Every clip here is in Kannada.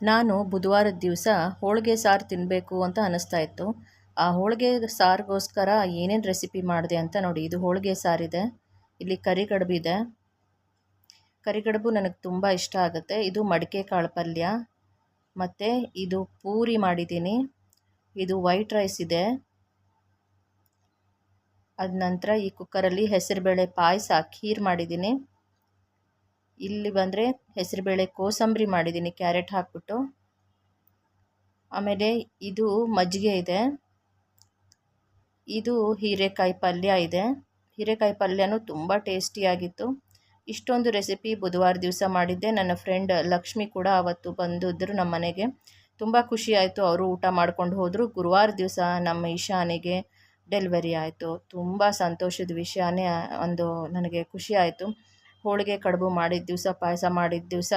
ನಾನು ಬುಧವಾರದ ದಿವಸ ಹೋಳಿಗೆ ಸಾರು ತಿನ್ನಬೇಕು ಅಂತ ಅನ್ನಿಸ್ತಾ ಇತ್ತು. ಆ ಹೋಳಿಗೆ ಸಾರಿಗೋಸ್ಕರ ಏನೇನು ರೆಸಿಪಿ ಮಾಡಿದೆ ಅಂತ ನೋಡಿ, ಇದು ಹೋಳಿಗೆ ಸಾರಿದೆ, ಇಲ್ಲಿ ಕರಿಗಡುಬಿದೆ ಕರಿಗಡುಬು ನನಗೆ ತುಂಬ ಇಷ್ಟ ಆಗುತ್ತೆ. ಇದು ಮಡಿಕೆ ಕಾಳು ಪಲ್ಯ, ಮತ್ತು ಇದು ಪೂರಿ ಮಾಡಿದ್ದೀನಿ. ಇದು ವೈಟ್ ರೈಸ್ ಇದೆ. ಅದ ನಂತರ ಈ ಕುಕ್ಕರಲ್ಲಿ ಹೆಸರುಬೇಳೆ ಪಾಯಸ, ಖೀರ್ ಮಾಡಿದ್ದೀನಿ. ಇಲ್ಲಿ ಬಂದರೆ ಹೆಸರುಬೇಳೆ ಕೋಸಂಬರಿ ಮಾಡಿದ್ದೀನಿ, ಕ್ಯಾರೆಟ್ ಹಾಕ್ಬಿಟ್ಟು. ಆಮೇಲೆ ಇದು ಮಜ್ಜಿಗೆ ಇದೆ. ಇದು ಹೀರೆಕಾಯಿ ಪಲ್ಯ ಇದೆ. ಹೀರೆಕಾಯಿ ಪಲ್ಯನೂ ತುಂಬ ಟೇಸ್ಟಿಯಾಗಿತ್ತು ಇಷ್ಟೊಂದು ರೆಸಿಪಿ ಬುಧವಾರ ದಿವಸ ಮಾಡಿದ್ದೆ. ನನ್ನ ಫ್ರೆಂಡ್ ಲಕ್ಷ್ಮಿ ಕೂಡ ಅವತ್ತು ಬಂದಿದ್ದರು ನಮ್ಮ ಮನೆಗೆ. ತುಂಬ ಆಯಿತು, ಅವರು ಊಟ ಮಾಡ್ಕೊಂಡು ಹೋದರು. ಗುರುವಾರ ದಿವಸ ನಮ್ಮ ಈಶಾನಿಗೆ ಡೆಲಿವರಿ ಆಯಿತು. ತುಂಬ ಸಂತೋಷದ ವಿಷಯನೇ, ಒಂದು ನನಗೆ ಖುಷಿ ಆಯಿತು. ಹೋಳಿಗೆ ಕಡುಬು ಮಾಡಿದ ದಿವಸ, ಪಾಯಸ ಮಾಡಿದ ದಿವಸ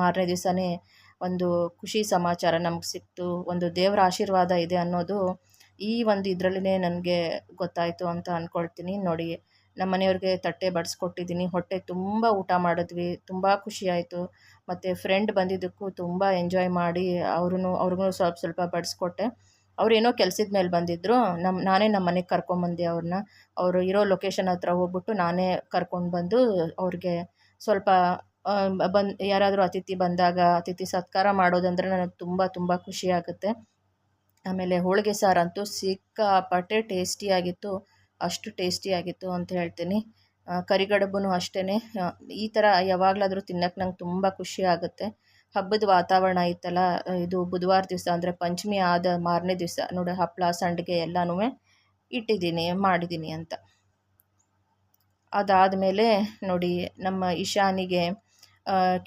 ಮಾರನೇ ದಿವಸನೇ ಒಂದು ಖುಷಿ ಸಮಾಚಾರ ನಮ್ಗೆ ಸಿಕ್ತು. ಒಂದು ದೇವರ ಆಶೀರ್ವಾದ ಇದೆ ಅನ್ನೋದು ಈ ಒಂದು ಇದರಲ್ಲೇ ನನಗೆ ಗೊತ್ತಾಯಿತು ಅಂತ ಅಂದ್ಕೊಳ್ತೀನಿ ನೋಡಿ ನಮ್ಮ ಮನೆಯವ್ರಿಗೆ ತಟ್ಟೆ ಬಡಿಸ್ಕೊಟ್ಟಿದ್ದೀನಿ ಹೊಟ್ಟೆ ತುಂಬ ಊಟ ಮಾಡಿದ್ವಿ. ತುಂಬ ಖುಷಿಯಾಯಿತು ಮತ್ತು ಫ್ರೆಂಡ್ ಬಂದಿದ್ದಕ್ಕೂ ತುಂಬ ಎಂಜಾಯ್ ಮಾಡಿ ಅವ್ರೂ ಅವ್ರಿಗೂ ಸ್ವಲ್ಪ ಸ್ವಲ್ಪ ಬಡಿಸ್ಕೊಟ್ಟೆ. ಅವರೇನೋ ಕೆಲ್ಸದ ಮೇಲೆ ಬಂದಿದ್ದರು ನಮ್ಮ ನಾನೇ ನಮ್ಮ ಮನೆಗೆ ಕರ್ಕೊಂಬಂದೆ ಅವ್ರನ್ನ ಅವರು ಇರೋ ಲೊಕೇಶನ್ ಹತ್ರ ಹೋಗ್ಬಿಟ್ಟು ನಾನೇ ಕರ್ಕೊಂಡು ಬಂದು ಅವ್ರಿಗೆ ಸ್ವಲ್ಪ ಬಂದು, ಯಾರಾದರೂ ಅತಿಥಿ ಬಂದಾಗ, ಅತಿಥಿ ಸತ್ಕಾರ ಮಾಡೋದಂದರೆ ನನಗೆ ತುಂಬ ತುಂಬ ಖುಷಿಯಾಗುತ್ತೆ ಆಮೇಲೆ ಹೋಳಿಗೆ ಸಾರಂತೂ ಸಿಕ್ಕಾಪಟ್ಟೆ ಟೇಸ್ಟಿಯಾಗಿತ್ತು ಅಷ್ಟು ಟೇಸ್ಟಿಯಾಗಿತ್ತು ಅಂತ ಹೇಳ್ತೀನಿ. ಕರಿಗಡಬು ಅಷ್ಟೇ ಈ ಥರ ಯಾವಾಗಲಾದರೂ ತಿನ್ನೋಕ್ಕೆ ನಂಗೆ ತುಂಬ ಖುಷಿ ಆಗುತ್ತೆ. ಹಬ್ಬದ ವಾತಾವರಣ ಇತ್ತಲ್ಲ, ಇದು ಬುಧವಾರ ದಿವಸ ಅಂದರೆ ಪಂಚಮಿ ಆದ ಮಾರನೇ ದಿವಸ. ನೋಡಿ ಹಪ್ಪಳ ಸಂಡಿಗೆ ಎಲ್ಲನೂ ಇಟ್ಟಿದ್ದೀನಿ, ಮಾಡಿದ್ದೀನಿ ಅಂತ. ಅದಾದಮೇಲೆ ನೋಡಿ, ನಮ್ಮ ಇಶಾನಿಗೆ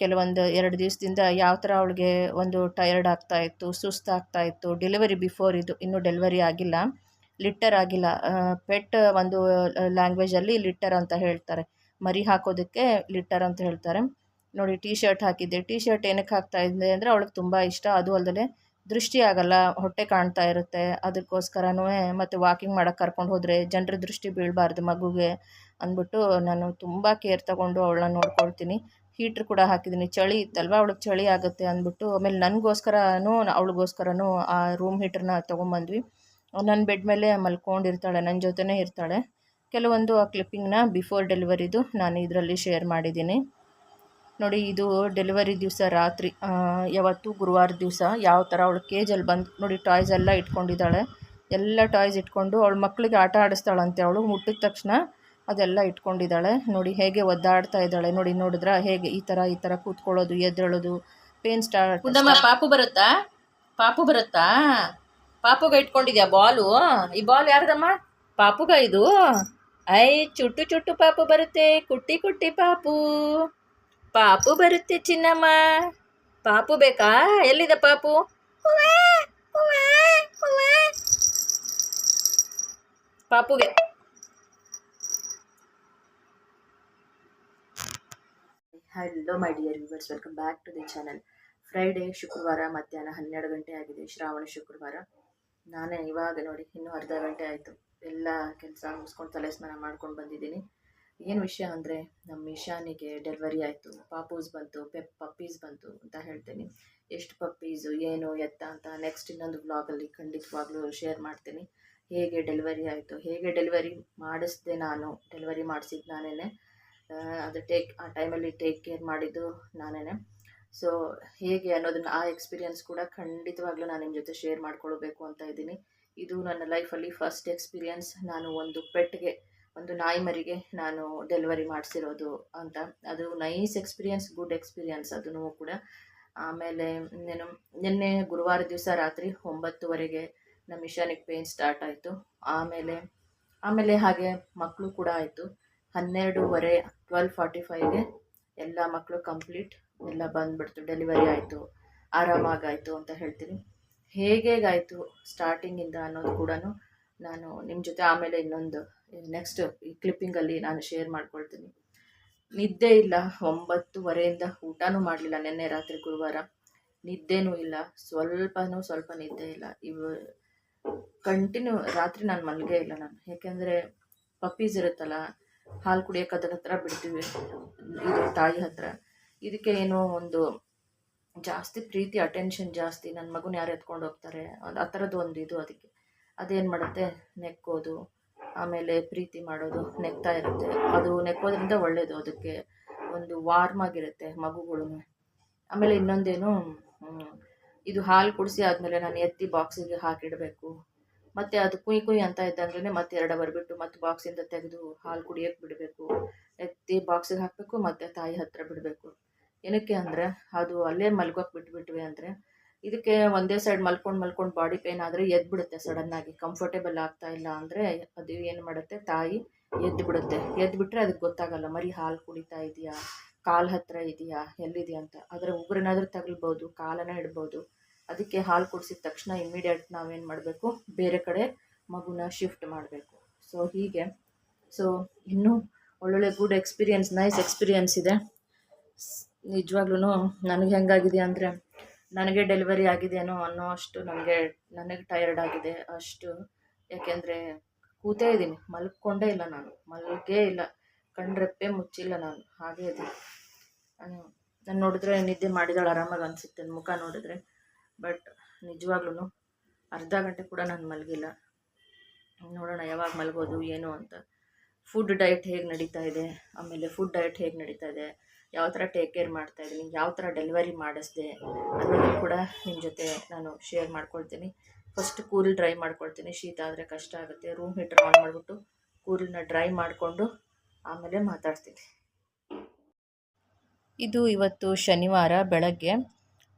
ಕೆಲವೊಂದು ಎರಡು ದಿವಸದಿಂದ ಯಾವ ಥರ ಅವಳಿಗೆ ಒಂದು ಟಯರ್ಡ್ ಆಗ್ತಾಯಿತ್ತು ಸುಸ್ತಾಗ್ತಾಯಿತ್ತು ಡೆಲಿವರಿ ಬಿಫೋರ್ ಇದು, ಇನ್ನೂ ಡೆಲಿವರಿ ಆಗಿಲ್ಲ ಲಿಟ್ಟರ್ ಆಗಿಲ್ಲ ಪೆಟ್ ಒಂದು ಲ್ಯಾಂಗ್ವೇಜಲ್ಲಿ ಲಿಟ್ಟರ್ ಅಂತ ಹೇಳ್ತಾರೆ. ಮರಿ ಹಾಕೋದಕ್ಕೆ ಲಿಟ್ಟರ್ ಅಂತ ಹೇಳ್ತಾರೆ. ನೋಡಿ ಟೀ ಶರ್ಟ್ ಹಾಕಿದ್ದೆ. ಟೀ ಶರ್ಟ್ ಏನಕ್ಕೆ ಹಾಕ್ತಾ ಇದ್ದೆ ಅಂದರೆ, ಅವಳಿಗೆ ತುಂಬ ಇಷ್ಟ. ಅದು ಅಲ್ಲದೆ ದೃಷ್ಟಿ ಆಗಲ್ಲ, ಹೊಟ್ಟೆ ಕಾಣ್ತಾ ಇರುತ್ತೆ. ಅದಕ್ಕೋಸ್ಕರನೂ ಮತ್ತು ವಾಕಿಂಗ್ ಮಾಡೋಕ್ಕೆ ಕರ್ಕೊಂಡು ಹೋದರೆ ಜನರ ದೃಷ್ಟಿ ಬೀಳಬಾರ್ದು ಮಗುಗೆ ಅಂದ್ಬಿಟ್ಟು ನಾನು ತುಂಬ ಕೇರ್ ತಗೊಂಡು ಅವಳನ್ನ ನೋಡ್ಕೊಳ್ತೀನಿ. ಹೀಟ್ರ್ ಕೂಡ ಹಾಕಿದ್ದೀನಿ. ಚಳಿ ಇತ್ತಲ್ವ? ಅವಳಿಗೆ ಚಳಿ ಆಗುತ್ತೆ ಅಂದ್ಬಿಟ್ಟು, ಆಮೇಲೆ ನನಗೋಸ್ಕರನೂ, ಅವಳಿಗೋಸ್ಕರನೂ ಆ ರೂಮ್ ಹೀಟ್ರನ್ನ ತೊಗೊಂಬಂದ್ವಿ. ನನ್ನ ಬೆಡ್ ಮೇಲೆ ಮಲ್ಕೊಂಡಿರ್ತಾಳೆ ನನ್ನ ಜೊತೆನೇ ಇರ್ತಾಳೆ. ಕೆಲವೊಂದು ಆ ಕ್ಲಿಪ್ಪಿಂಗ್ನ ಬಿಫೋರ್ ಡೆಲಿವರಿದು ನಾನು ಇದರಲ್ಲಿ ಶೇರ್ ಮಾಡಿದ್ದೀನಿ. ನೋಡಿ ಇದು ಡೆಲಿವರಿ ದಿವಸ ರಾತ್ರಿ. ಯಾವತ್ತು ಗುರುವಾರ ದಿವಸ ಯಾವ ಥರ ಅವಳು ಕೇಜಲ್ಲಿ ಬಂದು ನೋಡಿ ಟಾಯ್ಸ್ ಎಲ್ಲ ಇಟ್ಕೊಂಡಿದ್ದಾಳೆ. ಎಲ್ಲ ಟಾಯ್ಸ್ ಇಟ್ಕೊಂಡು ಅವಳು ಮಕ್ಕಳಿಗೆ ಆಟ ಆಡಿಸ್ತಾಳಂತೆ ಅವಳು. ಮುಟ್ಟಿದ ತಕ್ಷಣ ಅದೆಲ್ಲ ಇಟ್ಕೊಂಡಿದ್ದಾಳೆ. ನೋಡಿ ಹೇಗೆ ಒದ್ದಾಡ್ತಾ ಇದ್ದಾಳೆ. ನೋಡಿ ನೋಡಿದ್ರ? ಹೇಗೆ ಈ ಥರ ಈ ಥರ ಕೂತ್ಕೊಳ್ಳೋದು ಎದ್ದೇಳೋದು ಪೇನ್ ಸ್ಟಾರ್ಟ್ ಪಾಪು ಬರುತ್ತಾ? ಪಾಪು ಬರುತ್ತಾ? ಪಾಪುಗ ಇಟ್ಕೊಂಡಿದ್ಯಾ ಬಾಲು? ಈ ಬಾಲ್ ಯಾರ್ದಮ್ಮ? ಪಾಪುಗ ಇದು. ಐ ಚುಟ್ಟು ಚುಟ್ಟು ಪಾಪು ಬರುತ್ತೆ. ಕುಟ್ಟಿ ಕುಟ್ಟಿ ಪಾಪು. ಪಾಪು ಬರುತ್ತೆ ಚಿನ್ನಮ್ಮ. ಪಾಪು ಬೇಕಾ? ಎಲ್ಲಿದೆ ಪಾಪು? ಪಾಪುಗೆ. Hello my dear viewers welcome back to the channel Friday ಶುಕ್ರವಾರ, ಮಧ್ಯಾಹ್ನ ಹನ್ನೆರಡು ಗಂಟೆ ಆಗಿದೆ. ಶ್ರಾವಣ ಶುಕ್ರವಾರ. ನಾನೇ ಇವಾಗ ನೋಡಿ, ಇನ್ನೂ ಅರ್ಧ ಗಂಟೆ ಆಯಿತು. ಎಲ್ಲ ಕೆಲಸ ಮುಗಿಸ್ಕೊಂಡು ತಲೆ ಸ್ನಾನ ಮಾಡ್ಕೊಂಡು ಬಂದಿದ್ದೀನಿ. ಏನು ವಿಷಯ ಅಂದರೆ ನಮ್ಮ ಇಶಾನಿಗೆ ಡೆಲಿವರಿ ಆಯಿತು, ಪಾಪೂಸ್ ಬಂತು ಪೆಪ್ ಪಪ್ಪೀಸ್ ಬಂತು ಅಂತ ಹೇಳ್ತೀನಿ. ಎಷ್ಟು ಪಪ್ಪೀಸು ಏನು, ಎತ್ತ ಅಂತ ನೆಕ್ಸ್ಟ್ ಇನ್ನೊಂದು ಬ್ಲಾಗಲ್ಲಿ ಖಂಡಿತವಾಗ್ಲೂ ಶೇರ್ ಮಾಡ್ತೀನಿ. ಹೇಗೆ ಡೆಲಿವರಿ ಆಯಿತು, ಹೇಗೆ ಡೆಲಿವರಿ ಮಾಡಿಸ್ದೆ ನಾನು ಡೆಲಿವರಿ ಮಾಡಿಸಿದ್ದು ನಾನೇ ಅದು ಟೇಕ್ ಆ ಟೈಮಲ್ಲಿ ಟೇಕ್ ಕೇರ್ ಮಾಡಿದ್ದು ನಾನೇ ಸೊ ಹೇಗೆ ಅನ್ನೋದನ್ನು ಆ ಎಕ್ಸ್ಪೀರಿಯನ್ಸ್ ಕೂಡ ಖಂಡಿತವಾಗ್ಲೂ ನಾನು ನಿಮ್ಮ ಜೊತೆ ಶೇರ್ ಮಾಡ್ಕೊಳ್ಬೇಕು ಅಂತ ಇದ್ದೀನಿ. ಇದು ನನ್ನ ಲೈಫಲ್ಲಿ ಫಸ್ಟ್ ಎಕ್ಸ್ಪೀರಿಯನ್ಸ್ ನಾನು ಒಂದು ಪೆಟ್ಗೆ ಒಂದು ನಾಯಿ ಮರಿಗೆ ನಾನು ಡೆಲಿವರಿ ಮಾಡಿಸಿರೋದು ಅಂತ. ಅದು ನೈಸ್ ಎಕ್ಸ್ಪೀರಿಯನ್ಸ್ ಗುಡ್ ಎಕ್ಸ್ಪೀರಿಯನ್ಸ್ ಅದೂ ಕೂಡ. ಆಮೇಲೆ ಇನ್ನೇನು, ನಿನ್ನೆ ಗುರುವಾರ ದಿವಸ ರಾತ್ರಿ ಒಂಬತ್ತುವರೆಗೆ ನಮ್ಮ ಇಶಾನಿಗೆ ಪೇನ್ ಸ್ಟಾರ್ಟ್ ಆಯಿತು. ಆಮೇಲೆ ಆಮೇಲೆ ಹಾಗೆ ಮಕ್ಕಳು ಕೂಡ ಆಯಿತು. ಹನ್ನೆರಡೂವರೆ ಟ್ವೆಲ್ ಫಾರ್ಟಿ ಫೈವ್ಗೆ ಎಲ್ಲ ಮಕ್ಕಳು ಕಂಪ್ಲೀಟ್ ಎಲ್ಲ ಬಂದುಬಿಡ್ತು ಡೆಲಿವರಿ ಆಯಿತು ಆರಾಮಾಗಾಯಿತು ಅಂತ ಹೇಳ್ತೀನಿ. ಹೇಗೇಗಾಯಿತು ಸ್ಟಾರ್ಟಿಂಗಿಂದ ಅನ್ನೋದು ಕೂಡ ನಾನು ನಿಮ್ಮ ಜೊತೆ ಆಮೇಲೆ ಇನ್ನೊಂದು ನೆಕ್ಸ್ಟ್ ಈ ಕ್ಲಿಪ್ಪಿಂಗಲ್ಲಿ ನಾನು ಶೇರ್ ಮಾಡ್ಕೊಳ್ತೀನಿ. ನಿದ್ದೆ ಇಲ್ಲ, ಒಂಬತ್ತುವರೆಯಿಂದ ಊಟನೂ ಮಾಡಲಿಲ್ಲ ನಿನ್ನೆ ರಾತ್ರಿ ಗುರುವಾರ. ನಿದ್ದೆನೂ ಇಲ್ಲ, ಸ್ವಲ್ಪನೂ ಸ್ವಲ್ಪ ನಿದ್ದೆ ಇಲ್ಲ. ಇವ ಕಂಟಿನ್ಯೂ ರಾತ್ರಿ ನಾನು ಮಲಗೇ ಇಲ್ಲ ನಾನು. ಯಾಕೆಂದರೆ ಪಪ್ಪೀಸ್ ಇರುತ್ತಲ್ಲ, ಹಾಲು ಕುಡಿಯೋಕೆ ಅದ್ರ ಹತ್ರ ಬಿಡ್ತೀವಿ, ಇದು ತಾಯಿ ಹತ್ರ. ಇದಕ್ಕೆ ಏನೋ ಒಂದು ಜಾಸ್ತಿ ಪ್ರೀತಿ ಅಟೆನ್ಷನ್ ಜಾಸ್ತಿ. ನನ್ನ ಮಗುನ ಯಾರು ಎತ್ಕೊಂಡು ಹೋಗ್ತಾರೆ? ಆ ಥರದ್ದು ಒಂದು ಇದು ಅದಕ್ಕೆ. ಅದೇನು ಮಾಡುತ್ತೆ? ನೆಕ್ಕೋದು, ಆಮೇಲೆ ಪ್ರೀತಿ ಮಾಡೋದು ನೆಕ್ತಾ ಇರುತ್ತೆ. ಅದು ನೆಕ್ಕೋದ್ರಿಂದ ಒಳ್ಳೆಯದು ಅದಕ್ಕೆ ಒಂದು ವಾರ್ಮ್ ಆಗಿರುತ್ತೆ ಮಗುಗಳು. ಆಮೇಲೆ ಇನ್ನೊಂದೇನು ಇದು ಹಾಲು ಕುಡಿಸಿ ಆದಮೇಲೆ ನಾನು ಎತ್ತಿ ಬಾಕ್ಸಿಗೆ ಹಾಕಿಡಬೇಕು. ಮತ್ತು ಅದು ಕುಯ್ ಕುಯ್ ಅಂತ ಇದ್ದಂಗೆ ಮತ್ತೆ ಎರಡು ಬರ್ಬಿಟ್ಟು ಮತ್ತೆ ಬಾಕ್ಸಿಂದ ತೆಗೆದು ಹಾಲು ಕುಡಿಯೋಕ್ಕೆ ಬಿಡಬೇಕು. ಎತ್ತಿ ಬಾಕ್ಸಿಗೆ ಹಾಕಬೇಕು ಮತ್ತು ತಾಯಿ ಹತ್ತಿರ ಬಿಡಬೇಕು. ಏನಕ್ಕೆ ಅಂದರೆ, ಅದು ಅಲ್ಲೇ ಮಲ್ಗೋಕೆ ಬಿಟ್ಬಿಟ್ವಿ ಅಂದರೆ ಇದಕ್ಕೆ ಒಂದೇ ಸೈಡ್ ಮಲ್ಕೊಂಡು ಮಲ್ಕೊಂಡು ಬಾಡಿ ಪೇನ್ ಆದರೆ ಎದ್ದು ಬಿಡುತ್ತೆ ಸಡನ್ನಾಗಿ ಕಂಫರ್ಟೇಬಲ್ ಆಗ್ತಾ ಇಲ್ಲ ಅಂದರೆ ಅದು ಏನು ಮಾಡುತ್ತೆ? ತಾಯಿ ಎದ್ದು ಬಿಡುತ್ತೆ ಎದ್ದು ಬಿಟ್ಟರೆ ಅದಕ್ಕೆ ಗೊತ್ತಾಗಲ್ಲ, ಮರಿ ಹಾಲು ಕುಡಿತಾ ಇದೆಯಾ? ಕಾಲು ಹತ್ರ ಇದೆಯಾ? ಎಲ್ಲಿದೆಯಾ ಅಂತ. ಅದರ ಉಗುರನ್ನಾದರೂ ತಗಲ್ಬೋದು ಕಾಲನ ಇಡ್ಬೋದು. ಅದಕ್ಕೆ ಹಾಲು ಕುಡಿಸಿದ ತಕ್ಷಣ ಇಮ್ಮಿಡಿಯೇಟ್ ನಾವೇನು ಮಾಡಬೇಕು? ಬೇರೆ ಕಡೆ ಮಗುನ ಶಿಫ್ಟ್ ಮಾಡಬೇಕು. ಸೊ ಹೀಗೆ. ಸೊ ಇನ್ನೂ ಒಳ್ಳೊಳ್ಳೆ ಗುಡ್ ಎಕ್ಸ್ಪೀರಿಯನ್ಸ್ ನೈಸ್ ಎಕ್ಸ್ಪೀರಿಯನ್ಸ್ ಇದೆ. ನಿಜವಾಗ್ಲೂ ನನಗೆ ಹೆಂಗಾಗಿದೆ ಅಂದರೆ ನನಗೆ ಡೆಲಿವರಿ ಆಗಿದೆಯೇನೋ ಅನ್ನೋ ಅಷ್ಟು ನನಗೆ ನನಗೆ ಟಯರ್ಡ್ ಆಗಿದೆ ಅಷ್ಟು. ಯಾಕೆಂದರೆ ಕೂತೇ ಇದ್ದೀನಿ, ಮಲ್ಕೊಂಡೇ ಇಲ್ಲ ನಾನು, ಮಲ್ಗೇ ಇಲ್ಲ ಕಣ್ರೆಪ್ಪೆ ಮುಚ್ಚಿಲ್ಲ ನಾನು, ಹಾಗೆ ಇದ್ದೀನಿ. ನಾನು ನೋಡಿದ್ರೆ ನಿದ್ದೆ ಮಾಡಿದಾಳೆ ಆರಾಮಾಗಿ ಅನಿಸುತ್ತೆ ಮುಖ ನೋಡಿದ್ರೆ. ಬಟ್ ನಿಜವಾಗ್ಲೂ ಅರ್ಧ ಗಂಟೆ ಕೂಡ ನಾನು ಮಲಗಿಲ್ಲ. ನೋಡೋಣ ಯಾವಾಗ ಮಲಗೋದು, ಏನು ಅಂತ. ಫುಡ್ ಡಯಟ್ ಹೇಗೆ ನಡೀತಾ ಇದೆ, ಆಮೇಲೆ ಫುಡ್ ಡಯಟ್ ಹೇಗೆ ನಡೀತಾ ಇದೆ ಯಾವ ಥರ ಟೇಕ್ ಕೇರ್ ಮಾಡ್ತಾ ಇದ್ದೀನಿ, ಯಾವ ಥರ ಡೆಲಿವರಿ ಮಾಡಿಸ್ದೆ ಅನ್ನೋದು ಕೂಡ ನಿಮ್ಮ ಜೊತೆ ನಾನು ಶೇರ್ ಮಾಡ್ಕೊಳ್ತೀನಿ. ಫಸ್ಟ್ ಕೂಲ್ ಡ್ರೈ ಮಾಡ್ಕೊಳ್ತೀನಿ, ಶೀತ ಆದರೆ ಕಷ್ಟ ಆಗುತ್ತೆ. ರೂಮ್ ಹೀಟರ್ ಆನ್ ಮಾಡಿಬಿಟ್ಟು ಕೂಲ್ನ ಡ್ರೈ ಮಾಡಿಕೊಂಡು ಆಮೇಲೆ ಮಾತಾಡ್ತೀನಿ. ಇದು ಇವತ್ತು ಶನಿವಾರ ಬೆಳಗ್ಗೆ.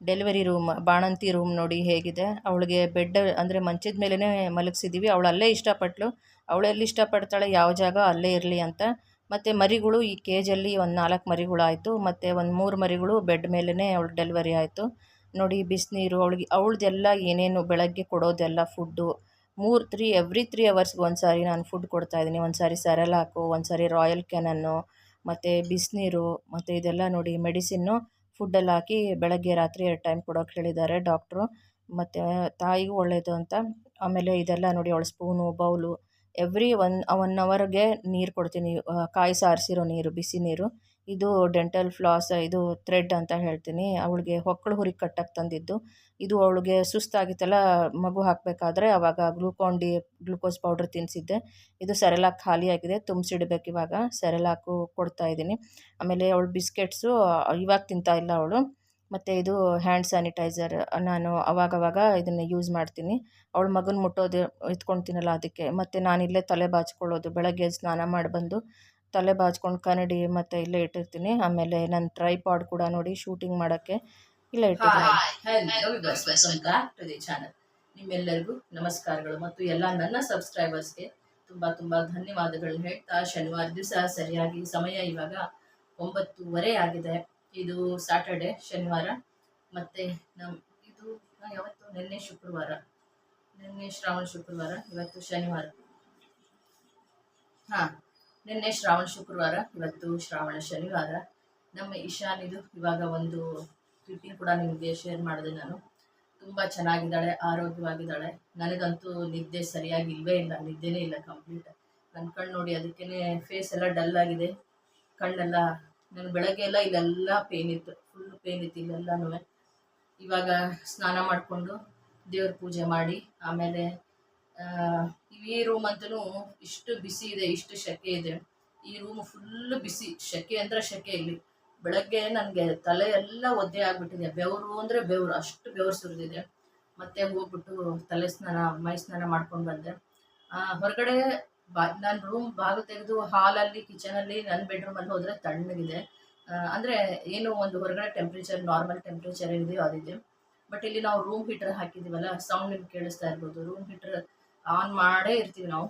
ಡೆಲಿವರಿ ರೂಮ್ ಬಾಣಂತಿ ರೂಮ್ ನೋಡಿ ಹೇಗಿದೆ. ಅವಳಿಗೆ ಬೆಡ್ ಅಂದರೆ ಮಂಚದ ಮೇಲೇ ಮಲಗಿಸಿದ್ದೀವಿ ಅವಳು ಅಲ್ಲೇ ಇಷ್ಟಪಟ್ಟಳು ಅವಳೆಲ್ಲಿ ಇಷ್ಟಪಡ್ತಾಳೆ, ಯಾವ ಜಾಗ ಅಲ್ಲೇ ಇರಲಿ ಅಂತ. ಮತ್ತು ಮರಿಗಳು ಈ ಕೇಜಲ್ಲಿ ಒಂದು ನಾಲ್ಕು ಮರಿಗಳಾಯಿತು ಮತ್ತು ಒಂದು ಮೂರು ಮರಿಗಳು ಬೆಡ್ ಮೇಲೇ ಅವಳು ಡೆಲಿವರಿ ಆಯಿತು. ನೋಡಿ ಬಿಸಿನೀರು, ಅವಳಿಗೆ ಅವಳದೆಲ್ಲ ಏನೇನು ಬೆಳಗ್ಗೆ ಕೊಡೋದೆಲ್ಲ ಫುಡ್ಡು. ಮೂರು ತ್ರೀ, ಎವ್ರಿ ತ್ರೀ ಅವರ್ಸ್ಗೆ ಒಂದು ಸಾರಿ ನಾನು ಫುಡ್ ಕೊಡ್ತಾಯಿದ್ದೀನಿ ಒಂದು ಸಾರಿ ಸೆರೆಲಾಕು ಒಂದು ಸಾರಿ ರಾಯಲ್ ಕ್ಯಾನನ್ನು, ಮತ್ತು ಬಿಸಿನೀರು, ಮತ್ತು ಇದೆಲ್ಲ ನೋಡಿ ಮೆಡಿಸಿನ್ನು ಫುಡ್ಡೆಲ್ಲ ಹಾಕಿ ಬೆಳಗ್ಗೆ ರಾತ್ರಿ ಎರಡು ಟೈಮ್ ಕೊಡೋಕೆ ಹೇಳಿದ್ದಾರೆ ಡಾಕ್ಟ್ರು. ಮತ್ತು ತಾಯಿಗೂ ಒಳ್ಳೆಯದು ಅಂತ. ಆಮೇಲೆ ಇದೆಲ್ಲ ನೋಡಿ ಅವಳು spoon, bowl every one one ಅವರ್ಗೆ ನೀರು ಕೊಡ್ತೀನಿ. ಕಾಯಿ ಸಾರಿಸಿರೋ ನೀರು, ಬಿಸಿ ನೀರು. ಇದು ಡೆಂಟಲ್ ಫ್ಲಾಸ್ ಇದು ಥ್ರೆಡ್ ಅಂತ ಹೇಳ್ತೀನಿ. ಅವಳಿಗೆ ಹೊಕ್ಕಳು ಹುರಿ ಕಟ್ಟಕ್ಕೆ ತಂದಿದ್ದು. ಇದು ಅವಳಿಗೆ ಸುಸ್ತಾಗಿತ್ತಲ್ಲ, ಮಗು ಹಾಕಬೇಕಾದ್ರೆ ಆವಾಗ ಗ್ಲೂಕಾನ್ ಡಿ ಗ್ಲೂಕೋಸ್ ಪೌಡ್ರ್ ತಿನ್ನಿಸಿದ್ದೆ ಇದು ಸೆರೆಲಾಕ್ ಖಾಲಿಯಾಗಿದೆ ತುಂಬಿಸಿಡ್ಬೇಕು ಇವಾಗ. ಸೆರೆಲಾಕು ಕೊಡ್ತಾ ಇದ್ದೀನಿ ಆಮೇಲೆ ಅವಳು ಬಿಸ್ಕೆಟ್ಸು ಇವಾಗ ತಿಂತಾ ಇಲ್ಲ ಅವಳು. ಮತ್ತು ಇದು ಹ್ಯಾಂಡ್ ಸ್ಯಾನಿಟೈಸರ್ ನಾನು ಅವಾಗವಾಗ ಇದನ್ನು ಯೂಸ್ ಮಾಡ್ತೀನಿ. ಅವಳ ಮಗನ ಮುಟ್ಟೋದು ಎತ್ಕೊಳ್ತೀನಲ್ಲ ಅದಕ್ಕೆ. ಮತ್ತು ನಾನು ಇಲ್ಲೇ ತಲೆ ಬಾಚ್ಕೊಳ್ಳೋದು. ಬೆಳಗ್ಗೆ ಸ್ನಾನ ಮಾಡಿ ಬಂದು ತಲೆ ಬಾಚ್ಕೊಂಡು ಕನ್ನಡಿ ಮತ್ತು ಇಲ್ಲೇ ಇಟ್ಟಿರ್ತೀನಿ. ಆಮೇಲೆ ನನ್ನ ಟ್ರೈಪಾಡ್ ಕೂಡ ನೋಡಿ ಶೂಟಿಂಗ್ ಮಾಡೋಕ್ಕೆ ಇಲ್ಲೇ ಇಟ್ಟಿದ್ದೀನಿ ಚಾನಲ್ ನಿಮ್ಮೆಲ್ಲರಿಗೂ ನಮಸ್ಕಾರಗಳು ಮತ್ತು ಎಲ್ಲ ನನ್ನ ಸಬ್ಸ್ಕ್ರೈಬರ್ಸ್ಗೆ ತುಂಬ ತುಂಬ ಧನ್ಯವಾದಗಳನ್ನ ಹೇಳ್ತಾ ಶನಿವಾರ ದಿವಸ ಸರಿಯಾಗಿ ಸಮಯ ಇವಾಗ ಒಂಬತ್ತೂವರೆ ಆಗಿದೆ. ಇದು ಸ್ಯಾಟರ್ಡೆ ಶನಿವಾರ, ಮತ್ತೆ ನಮ್ಮ ಇದು ಯಾವತ್ತು, ನಿನ್ನೆ ಶುಕ್ರವಾರ. ನಿನ್ನೆ ಶ್ರಾವಣ ಶುಕ್ರವಾರ, ಇವತ್ತು ಶನಿವಾರ. ಹಾಂ, ನಿನ್ನೆ ಶ್ರಾವಣ ಶುಕ್ರವಾರ, ಇವತ್ತು ಶ್ರಾವಣ ಶನಿವಾರ. ನಮ್ಮ ಇಶಾನಿದು ಇವಾಗ ಒಂದು ಕ್ಲಿಪ್ಪಿಂಗ್ ಕೂಡ ನಿಮಗೆ ಶೇರ್ ಮಾಡಿದೆ ನಾನು. ತುಂಬ ಚೆನ್ನಾಗಿದ್ದಾಳೆ, ಆರೋಗ್ಯವಾಗಿದ್ದಾಳೆ. ನನಗಂತೂ ನಿದ್ದೆ ಸರಿಯಾಗಿ ಇಲ್ಲವೇ ಇಲ್ಲ, ನಿದ್ದೆನೇ ಇಲ್ಲ ಕಂಪ್ಲೀಟ್ ನನ್ನ ನೋಡಿ ಅದಕ್ಕೇನೆ ಫೇಸ್ ಎಲ್ಲ ಡಲ್ ಆಗಿದೆ. ಕಣ್ಣೆಲ್ಲ ನಾನು ಬೆಳಗ್ಗೆ ಎಲ್ಲ ಇಲ್ಲೆಲ್ಲ ಪೇನ್ ಇತ್ತು. ಫುಲ್ ಪೇನ್ ಇತ್ತು ಇಲ್ಲೆಲ್ಲನೂ. ಇವಾಗ ಸ್ನಾನ ಮಾಡಿಕೊಂಡು ದೇವ್ರ ಪೂಜೆ ಮಾಡಿ, ಆಮೇಲೆ ಈ ರೂಮ್ ಅಂತೂ ಇಷ್ಟು ಬಿಸಿ ಇದೆ, ಇಷ್ಟು ಶೆಕೆ ಇದೆ. ಈ ರೂಮ್ ಫುಲ್ ಬಿಸಿ. ಶೆಕೆ ಅಂದರೆ ಶೆಕೆ ಇಲ್ಲಿ. ಬೆಳಗ್ಗೆ ನನಗೆ ತಲೆ ಎಲ್ಲ ಒದ್ದೆ ಆಗಿಬಿಟ್ಟಿದೆ. ಬೆವರು ಅಂದರೆ ಬೆವರು, ಅಷ್ಟು ಬೆವರು ಸುರಿದಿದೆ. ಮತ್ತೆ ಹೋಗ್ಬಿಟ್ಟು ತಲೆ ಸ್ನಾನ, ಮೈ ಸ್ನಾನ ಮಾಡ್ಕೊಂಡು ಬಂದೆ. ಹೊರಗಡೆ ಬಾ, ನಾನು ರೂಮ್ ಬಾಗಿಲು ತೆಗೆದು ಹಾಲಲ್ಲಿ ಕಿಚನಲ್ಲಿ ನನ್ನ ಬೆಡ್ರೂಮಲ್ಲಿ ಹೋದರೆ ತಣ್ಣಗಿದೆ. ಅಂದರೆ ಏನು ಒಂದು ಹೊರಗಡೆ ಟೆಂಪ್ರೇಚರ್ ನಾರ್ಮಲ್ ಟೆಂಪ್ರೇಚರ್ ಇದೆಯೋ ಅದಿದೆ. ಬಟ್ ಇಲ್ಲಿ ನಾವು ರೂಮ್ ಹೀಟರ್ ಹಾಕಿದ್ದೀವಲ್ಲ ಸೌಂಡ್ ನಿಮ್ಗೆ ಕೇಳಿಸ್ತಾ ಇರ್ಬೋದು. ರೂಮ್ ಹೀಟರ್ ಆನ್ ಮಾಡೇ ಇರ್ತೀವಿ ನಾವು.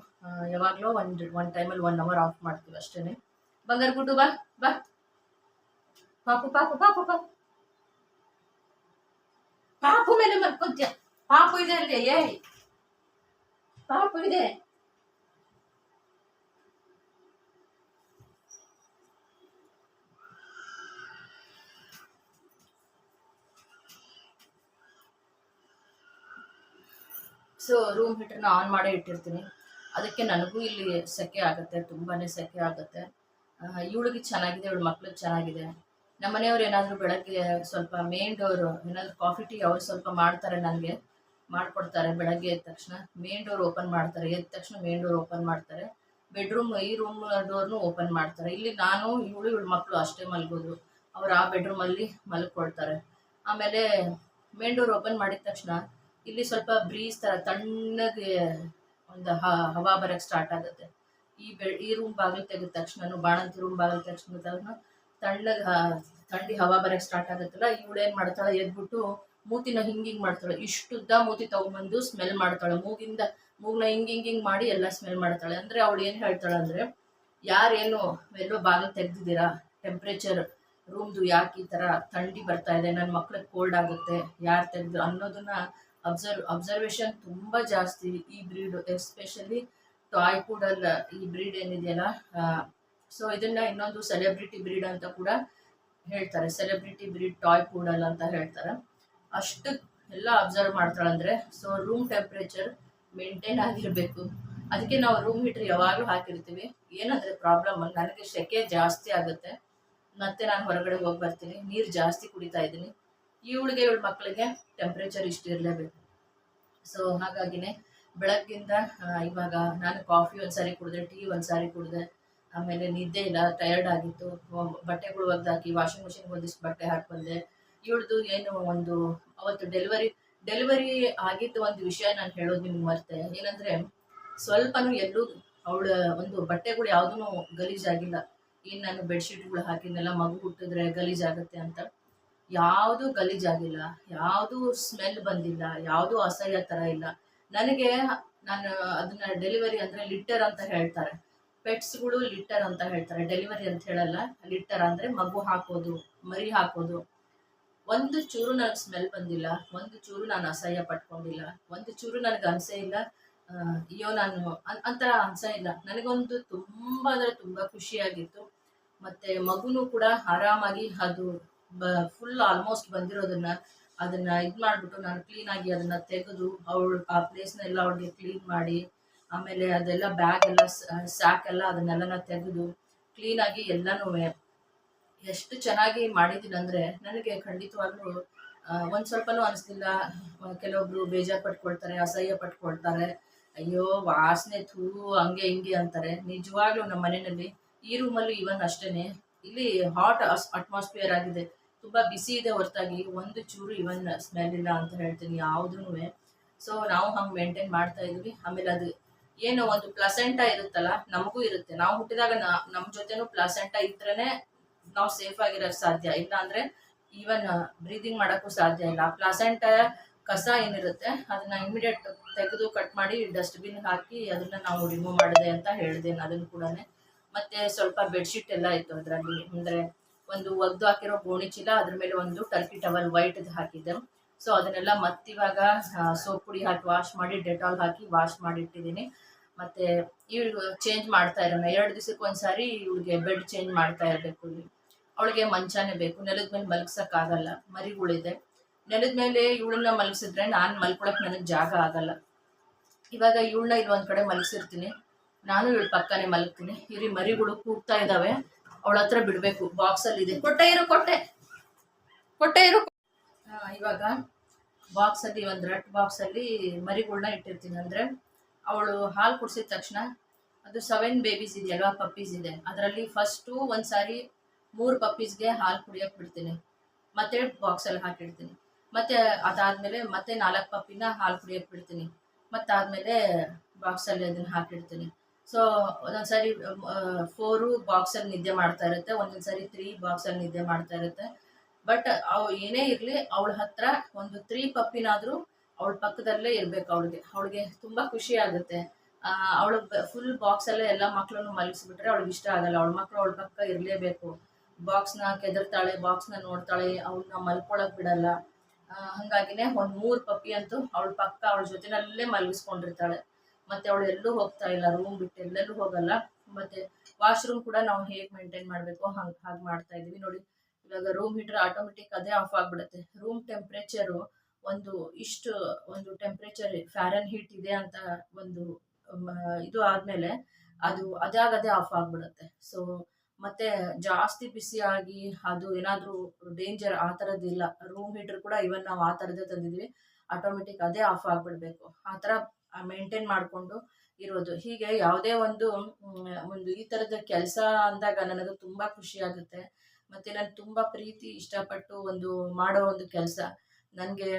ಯಾವಾಗಲೋ ಯಾವಾಗಲೂ ಒಂದು ಒನ್ ಟೈಮಲ್ಲಿ ಒನ್ ಅವರ್ ಆಫ್ ಮಾಡ್ತೀವಿ ಅಷ್ಟೇ ಬಂಗಾರ ಗುಡ್ಡು ಬಾ ಬಾ. ಪಾಪು ಪಾಪು ಪಾಪು ಪಾಪು. ಪಾಪು ಮೇಲೆ ಮರ್ಕೊತ್ಯ ಪಾಪು ಇದೆ ಅಲ್ಲಿ, ಏಯ್. ಪಾಪು ಇದೆ. ರೂಮ್ ಹೀಟರ್ನ ಆನ್ ಮಾಡೇ ಇಟ್ಟಿರ್ತೀನಿ. ಅದಕ್ಕೆ ನನಗೂ ಇಲ್ಲಿ ಸೆಕೆ ಆಗುತ್ತೆ ತುಂಬಾ ಸೆಕೆ ಆಗುತ್ತೆ. ಇವಳಿಗೆ ಚೆನ್ನಾಗಿದೆ, ಇವಳ ಮಕ್ಳಿಗೆ ಚೆನ್ನಾಗಿದೆ. ನಮ್ಮ ಮನೆಯವ್ರು ಏನಾದರೂ ಬೆಳಗ್ಗೆ ಸ್ವಲ್ಪ ಮೇನ್ ಡೋರು ಏನಾದರೂ ಕಾಫಿ ಟೀ ಅವ್ರು ಸ್ವಲ್ಪ ಮಾಡ್ತಾರೆ ನನಗೆ. ಮಾಡಿಕೊಡ್ತಾರೆ ಬೆಳಗ್ಗೆ ಎದ್ದ ತಕ್ಷಣ. ಮೇನ್ ಡೋರ್ ಓಪನ್ ಮಾಡ್ತಾರೆ. ಎದ್ದ ತಕ್ಷಣ ಮೇನ್ ಡೋರ್ ಓಪನ್ ಮಾಡ್ತಾರೆ. ಬೆಡ್ರೂಮ್ ಈ ರೂಮ್ ಡೋರ್ನು ಓಪನ್ ಮಾಡ್ತಾರೆ. ಇಲ್ಲಿ ನಾನು, ಇವಳು ಇವಳು ಮಕ್ಕಳು ಅಷ್ಟೇ ಮಲಗೋದು. ಅವ್ರು ಆ ಬೆಡ್ರೂಮಲ್ಲಿ ಮಲ್ಕೊಳ್ತಾರೆ. ಆಮೇಲೆ ಮೇನ್ ಡೋರ್ ಓಪನ್ ಮಾಡಿದ ತಕ್ಷಣ ಇಲ್ಲಿ ಸ್ವಲ್ಪ ಬ್ರೀಸ್ ಥರ ತಣ್ಣಗೆ ಒಂದು ಹವಾ ಬರೋಕ್ಕೆ ಸ್ಟಾರ್ಟ್ ಆಗುತ್ತೆ. ಈ ಬೆ, ಈ ರೂಮ್ ಬಾಗಿಲು ತೆಗೆದ ತಕ್ಷಣ ಬಾಣಂತಿ ರೂಮ್ ಬಾಗಿಲು ತಕ್ಷಣ ತಣ್ಣಗೆ ಥಂಡಿ ಹವಾ ಬರೋಕ್ಕೆ ಸ್ಟಾರ್ಟ್ ಆಗುತ್ತಲ್ಲ, ಇವಳು ಏನು ಮಾಡ್ತಾಳೆ, ಎದ್ಬಿಟ್ಟು ಮೂತಿನ ಹಿಂಗೆ ಹಿಂಗ್ ಮಾಡ್ತಾಳೆ. ಇಷ್ಟುದ್ದ ಮೂತಿ ತಗೊಂಡ್ಬಂದು ಸ್ಮೆಲ್ ಮಾಡ್ತಾಳೆ. ಮೂಗಿಂದ, ಮೂಗ್ನ ಹಿಂಗೆ ಹಿಂಗೆ ಹಿಂಗೆ ಮಾಡಿ ಎಲ್ಲ ಸ್ಮೆಲ್ ಮಾಡ್ತಾಳೆ. ಅಂದ್ರೆ ಅವಳು ಏನು ಹೇಳ್ತಾಳೆ ಅಂದ್ರೆ, ಯಾರೇನು, ಎಲ್ಲೋ ಬಾಗಿಲು ತೆಗ್ದಿದ್ದೀರಾ? ಟೆಂಪ್ರೇಚರ್ ರೂಮ್ದು ಯಾಕೆ ಈ ಥರ ಥಂಡಿ ಬರ್ತಾ ಇದೆ? ನನ್ನ ಮಕ್ಳಿಗೆ ಕೋಲ್ಡ್ ಆಗುತ್ತೆ. ಯಾರು ತೆಗ್ದು ಅನ್ನೋದನ್ನ ಅಬ್ಸರ್ವ್ ಅಬ್ಸರ್ವೇಷನ್ ತುಂಬ ಜಾಸ್ತಿ ಈ ಬ್ರೀಡ್ ಎಸ್ಪೆಷಲಿ ಟಾಯ್ ಕೂಡಲ್ ಈ ಬ್ರೀಡ್ ಏನಿದೆಯಲ್ಲ ಸೊ ಇದನ್ನ ಇನ್ನೊಂದು ಸೆಲೆಬ್ರಿಟಿ ಬ್ರೀಡ್ ಅಂತ ಕೂಡ ಹೇಳ್ತಾರೆ. ಸೆಲೆಬ್ರಿಟಿ ಬ್ರೀಡ್ ಟಾಯ್ ಕೂಡಲ್ ಅಂತ ಹೇಳ್ತಾರೆ. ಅಷ್ಟು ಎಲ್ಲ ಅಬ್ಸರ್ವ್ ಮಾಡ್ತಾಳಂದ್ರೆ ಸೊ ರೂಮ್ ಟೆಂಪ್ರೇಚರ್ ಮೇಂಟೈನ್ ಆಗಿರಬೇಕು. ಅದಕ್ಕೆ ನಾವು ರೂಮ್ ಹೀಟರ್ ಯಾವಾಗಲೂ ಹಾಕಿರ್ತೀವಿ. ಏನಾದ್ರೆ ಪ್ರಾಬ್ಲಮ್ ನನಗೆ ಸೆಕೆ ಜಾಸ್ತಿ ಆಗುತ್ತೆ. ಮತ್ತೆ ನಾನು ಹೊರಗಡೆ ಹೋಗಿ ಬರ್ತೀನಿ, ನೀರು ಜಾಸ್ತಿ ಕುಡಿತಾ ಇದ್ದೀನಿ. ಇವಳಿಗೆ ಇವಳ ಮಕ್ಕಳಿಗೆ ಟೆಂಪ್ರೇಚರ್ ಇಷ್ಟು ಇರಲೇಬೇಕು. ಸೊ ಹಾಗಾಗಿನೇ ಬೆಳಗ್ಗಿಂದ ಇವಾಗ ನಾನು ಕಾಫಿ ಒಂದ್ಸಾರಿ ಕುಡಿದೆ ಟೀ ಒಂದ್ಸಾರಿ ಕುಡಿದೆ, ಆಮೇಲೆ ನಿದ್ದೆ ಇಲ್ಲ ಟಯರ್ಡ್ ಆಗಿತ್ತು. ಬಟ್ಟೆಗಳು ಒಗ್ದಾಕಿ ವಾಷಿಂಗ್ ಮಿಷಿನ್ಗೆ ಒಂದಿಷ್ಟು ಬಟ್ಟೆ ಹಾಕೊಂಡೆ ಇವಳ್ದು ಏನು ಒಂದು, ಅವತ್ತು ಡೆಲಿವರಿ ಡೆಲಿವರಿ ಆಗಿದ್ದು ಒಂದು ವಿಷಯ ನಾನು ಹೇಳೋದು ನಿಮ್ಗೆ ಮರ್ತೆ. ಏನಂದರೆ, ಸ್ವಲ್ಪನೂ ಎಲ್ಲೂ ಅವಳ ಒಂದು ಬಟ್ಟೆಗಳು ಯಾವುದೂ ಗಲೀಜಾಗಿಲ್ಲ. ಏನು ನಾನು ಬೆಡ್ಶೀಟ್ಗಳು ಹಾಕಿದ್ನೆಲ್ಲ ಮಗು ಹುಟ್ಟಿದ್ರೆ ಗಲೀಜಾಗುತ್ತೆ ಅಂತ. ಯಾವುದೂ ಗಲೀಜಾಗಿಲ್ಲ ಯಾವುದೂ ಸ್ಮೆಲ್ ಬಂದಿಲ್ಲ, ಯಾವುದೂ ಅಸಹ್ಯ ಥರ ಇಲ್ಲ. ನನಗೆ ನಾನು ಅದನ್ನ ಡೆಲಿವರಿ ಅಂದರೆ ಲಿಟ್ಟರ್ ಅಂತ ಹೇಳ್ತಾರೆ. ಪೆಟ್ಸ್ಗಳು ಲಿಟ್ಟರ್ ಅಂತ ಹೇಳ್ತಾರೆ. ಡೆಲಿವರಿ ಅಂತ ಹೇಳಲ್ಲ. ಲಿಟ್ಟರ್ ಅಂದರೆ ಮಗು ಹಾಕೋದು, ಮರಿ ಹಾಕೋದು. ಒಂದು ಚೂರು ನನಗೆ ಸ್ಮೆಲ್ ಬಂದಿಲ್ಲ, ಒಂದು ಚೂರು ನಾನು ಅಸಹ್ಯ ಪಟ್ಕೊಂಡಿಲ್ಲ, ಒಂದು ಚೂರು ನನಗೆ ಅನ್ಸೆ ಇಲ್ಲ ಅಯ್ಯೋ ನಾನು ಅಂತ ಅನ್ಸ ಇಲ್ಲ. ನನಗೊಂದು ತುಂಬ ಅಂದರೆ ತುಂಬ ಖುಷಿಯಾಗಿತ್ತು. ಮತ್ತು ಮಗುನೂ ಕೂಡ ಆರಾಮಾಗಿ ಅದು ಫುಲ್ ಆಲ್ಮೋಸ್ಟ್ ಬಂದಿರೋದನ್ನ, ಅದನ್ನ ಇದು ಮಾಡಿಬಿಟ್ಟು ನಾನು ಕ್ಲೀನಾಗಿ ಅದನ್ನ ತೆಗೆದು ಅವಳು, ಆ ಪ್ಲೇಸ್ನೆಲ್ಲ ಅವಳಿಗೆ ಕ್ಲೀನ್ ಮಾಡಿ, ಆಮೇಲೆ ಅದೆಲ್ಲ ಬ್ಯಾಗ್ ಎಲ್ಲ ಸ್ಯಾಕ್ ಎಲ್ಲ ಅದನ್ನೆಲ್ಲ ತೆಗೆದು ಕ್ಲೀನಾಗಿ ಎಲ್ಲನೂ, ಎಷ್ಟು ಚೆನ್ನಾಗಿ ಮಾಡಿದ್ದೀನಿ ಅಂದರೆ ನನಗೆ ಖಂಡಿತವಾಗ್ಲೂ ಒಂದು ಸ್ವಲ್ಪನೂ ಅನಿಸ್ಲಿಲ್ಲ ಕೆಲವೊಬ್ರು ಬೇಜಾರು ಪಟ್ಕೊಳ್ತಾರೆ, ಅಸಹ್ಯ ಪಟ್ಕೊಳ್ತಾರೆ. ಅಯ್ಯೋ, ವಾಸನೆ ಥೂ, ಹಂಗೆ ಹಿಂಗೆ ಅಂತಾರೆ. ನಿಜವಾಗ್ಲೂ ನಮ್ಮ ಮನೆಯಲ್ಲಿ ಈ ರೂಮಲ್ಲೂ ಇವನ್ ಅಷ್ಟೇ ಇಲ್ಲಿ ಹಾಟ್ ಅಟ್ಮಾಸ್ಫಿಯರ್ ಆಗಿದೆ. ತುಂಬಾ ಬಿಸಿ ಇದೆ ಹೊರತಾಗಿ. ಒಂದು ಚೂರು ಇವನ್ ಸ್ಮೆಲ್ ಇಲ್ಲ ಅಂತ ಹೇಳ್ತೀನಿ ಯಾವುದೂ ಸೊ ನಾವು ಹಂಗೆ ಮೇಂಟೈನ್ ಮಾಡ್ತಾ ಇದ್ವಿ. ಆಮೇಲೆ ಅದು ಏನು ಒಂದು ಪ್ಲಸೆಂಟ ಇರುತ್ತಲ್ಲ, ನಮಗೂ ಇರುತ್ತೆ. ನಾವು ಹುಟ್ಟಿದಾಗ ನಮ್ಮ ಜೊತೆನೂ ಪ್ಲಸೆಂಟ ಇದ್ರೇನೆ ನಾವು ಸೇಫ್ ಆಗಿರೋ ಸಾಧ್ಯ. ಇಲ್ಲ ಅಂದ್ರೆ ಈವನ್ ಬ್ರೀದಿಂಗ್ ಮಾಡೋಕ್ಕೂ ಸಾಧ್ಯ ಇಲ್ಲ. ಪ್ಲಸೆಂಟ ಕಸ ಏನಿರುತ್ತೆ, ಅದನ್ನ ಇಮಿಡಿಯೇಟ್ ತೆಗೆದು ಕಟ್ ಮಾಡಿ ಡಸ್ಟ್ಬಿನ್ ಹಾಕಿ ಅದನ್ನ ನಾವು ರಿಮೂವ್ ಮಾಡಿದೆ ಅಂತ ಹೇಳಿದೆ ಅದನ್ನು ಕೂಡ ಮತ್ತೆ ಸ್ವಲ್ಪ ಬೆಡ್ಶೀಟ್ ಎಲ್ಲ ಇತ್ತು ಅದರಲ್ಲಿ. ಅಂದ್ರೆ ಒಂದು ಒದ್ದು ಹಾಕಿರೋ ಗೋಣಿ ಚೀಲ, ಅದ್ರ ಮೇಲೆ ಒಂದು ಟರ್ಕಿ ಟವಲ್ ವೈಟ್ ಹಾಕಿದ್ದೆ. ಸೊ ಅದನ್ನೆಲ್ಲ ಮತ್ತಿವಾಗ ಸೋಪ್ ಪುಡಿ ಹಾಕಿ ವಾಶ್ ಮಾಡಿ, ಡೆಟಾಲ್ ಹಾಕಿ ವಾಶ್ ಮಾಡಿಟ್ಟಿದ್ದೀನಿ. ಮತ್ತೆ ಇವಳು ಚೇಂಜ್ ಮಾಡ್ತಾ ಇರೋಣ. ಎರಡು ದಿವಸಕ್ಕೆ ಒಂದ್ಸಾರಿ ಇವಳಿಗೆ ಬೆಡ್ ಚೇಂಜ್ ಮಾಡ್ತಾ ಇರಬೇಕು. ಅವಳಿಗೆ ಮಂಚಾನೇ ಬೇಕು. ನೆಲದ ಮೇಲೆ ಮಲಗ್ಸಕ್ಕಾಗಲ್ಲ ಮರಿಗಳಿದೆ ನೆಲದ ಮೇಲೆ ಇವಳನ್ನ ಮಲಗಿಸಿದ್ರೆ ನಾನು ಮಲ್ಕೊಳಕ್ಕೆ ನನಗೆ ಜಾಗ ಆಗಲ್ಲ. ಇವಾಗ ಇವಳನ್ನ ಒಂದ್ ಕಡೆ ಮಲಗಿಸಿರ್ತೀನಿ. ನಾನು ಇವಳ ಪಕ್ಕನೆ ಮಲಗ್ತೀನಿ. ಇರಿ ಮರಿಗಳು ಕೂಗ್ತಾ ಇದ್ದಾವೆ ಅವಳ ಹತ್ರ ಬಿಡಬೇಕು ಬಾಕ್ಸಲ್ಲಿ ಇದೆ. ಕೊಟ್ಟೆ ಇರು, ಕೊಟ್ಟೆ. ಕೊಟ್ಟೆ ಇರು. ಇವಾಗ ಬಾಕ್ಸಲ್ಲಿ ಒಂದು ರಟ್ ಬಾಕ್ಸಲ್ಲಿ ಮರಿಗಳ್ನ ಇಟ್ಟಿರ್ತೀನಿ. ಅಂದರೆ ಅವಳು ಹಾಲು ಕುಡಿಸಿದ ತಕ್ಷಣ ಅದು ಸೆವೆನ್ ಬೇಬೀಸ್ ಇದೆಯಲ್ವಾ ಪಪ್ಪೀಸ್ ಇದೆ. ಅದರಲ್ಲಿ ಫಸ್ಟು ಒಂದು ಸಾರಿ ಮೂರು ಪಪ್ಪೀಸ್ಗೆ ಹಾಲು ಕುಡಿಯೋಕೆ ಬಿಡ್ತೀನಿ. ಮತ್ತೆ ಬಾಕ್ಸಲ್ಲಿ ಹಾಕಿಡ್ತೀನಿ. ಮತ್ತೆ ಅದಾದ್ಮೇಲೆ ಮತ್ತೆ ನಾಲ್ಕು ಪಪ್ಪಿನ ಹಾಲು ಕುಡಿಯೋಕೆ ಬಿಡ್ತೀನಿ. ಮತ್ತಾದಮೇಲೆ ಬಾಕ್ಸಲ್ಲಿ ಅದನ್ನು ಹಾಕಿಡ್ತೀನಿ. ಸೊ ಒಂದೊಂದ್ಸರಿ ಫೋರು ಬಾಕ್ಸಲ್ಲಿ ನಿದ್ದೆ ಮಾಡ್ತಾ ಇರುತ್ತೆ, ಒಂದೊಂದ್ಸರಿ ತ್ರೀ ಬಾಕ್ಸಲ್ಲಿ ನಿದ್ದೆ ಮಾಡ್ತಾ ಇರುತ್ತೆ. ಬಟ್ ಅವು ಏನೇ ಇರಲಿ, ಅವಳ ಹತ್ರ ಒಂದು ತ್ರೀ ಪಪ್ಪಿನಾದರೂ ಅವಳ ಪಕ್ಕದಲ್ಲೇ ಇರಬೇಕು ಅವಳಿಗೆ. ಅವಳಿಗೆ ತುಂಬಾ ಖುಷಿ ಆಗುತ್ತೆ. ಅವಳ ಫುಲ್ ಬಾಕ್ಸಲ್ಲೇ ಎಲ್ಲ ಮಕ್ಕಳನ್ನು ಮಲಗಿಸ್ಬಿಟ್ರೆ ಅವಳಿಗೆ ಇಷ್ಟ ಆಗಲ್ಲ. ಅವಳ ಮಕ್ಕಳು ಅವಳ ಪಕ್ಕ ಇರಲೇಬೇಕು. ಬಾಕ್ಸ್ನ ಕೆದರ್ತಾಳೆ ಬಾಕ್ಸ್ನ ನೋಡ್ತಾಳೆ, ಅವಳನ್ನ ಮಲ್ಕೊಳಕ್ ಬಿಡಲ್ಲ. ಹಂಗಾಗಿನೇ ಒಂದು ಮೂರು ಪಪ್ಪಿ ಅಂತೂ ಅವಳ ಪಕ್ಕ ಅವಳ ಜೊತೆನಲ್ಲೇ ಮಲಗಿಸ್ಕೊಂಡಿರ್ತಾಳೆ. ಮತ್ತೆ ಅವಳು ಎಲ್ಲೂ ಹೋಗ್ತಾ ಇಲ್ಲ ರೂಮ್ ಬಿಟ್ಟು ಎಲ್ಲೆಲ್ಲೂ ಹೋಗಲ್ಲ. ಮತ್ತೆ ವಾಶ್ರೂಮ್ ಕೂಡ ನಾವು ಹೇಗೆ ಮೇಂಟೈನ್ ಮಾಡಬೇಕು? ಹಂಗೆ, ಹಾಗೆ ಮಾಡ್ತಾ ಇದೀವಿ ನೋಡಿ, ಇವಾಗ ರೂಮ್ ಹೀಟರ್ ಆಟೋಮೆಟಿಕ್ ಅದೇ ಆಫ್ ಆಗ್ಬಿಡುತ್ತೆ. ರೂಮ್ ಟೆಂಪ್ರೇಚರು ಒಂದು ಇಷ್ಟು, ಒಂದು ಟೆಂಪ್ರೇಚರ್ ಫ್ಯಾರನ್ ಹೀಟ್ ಇದೆ ಅಂತ ಒಂದು ಇದು ಆದಮೇಲೆ ಅದು ಅದಾಗದೇ ಆಫ್ ಆಗ್ಬಿಡುತ್ತೆ. ಸೊ ಮತ್ತೆ ಜಾಸ್ತಿ ಬಿಸಿಯಾಗಿ ಅದು ಏನಾದರೂ ಡೇಂಜರ್ ಆ ಥರದ್ದಿಲ್ಲ ರೂಮ್ ಹೀಟರ್ ಕೂಡ ಇವನ್ ನಾವು ಆ ಥರದ್ದೇ ತಂದಿದ್ವಿ ಆಟೋಮೆಟಿಕ್ ಅದೇ ಆಫ್ ಆಗಿಬಿಡ್ಬೇಕು. ಆ ಥರ ಮೇಂಟೈನ್ ಮಾಡಿಕೊಂಡು ಇರೋದು. ಹೀಗೆ ಯಾವುದೇ ಒಂದು ಒಂದು ಈ ಥರದ ಕೆಲಸ ಅಂದಾಗ ನನಗೆ ತುಂಬ ಖುಷಿ ಆಗುತ್ತೆ. ಮತ್ತು ನಾನು ತುಂಬ ಪ್ರೀತಿ ಇಷ್ಟಪಟ್ಟು ಒಂದು ಮಾಡೋ ಒಂದು ಕೆಲಸ. ನನಗೆ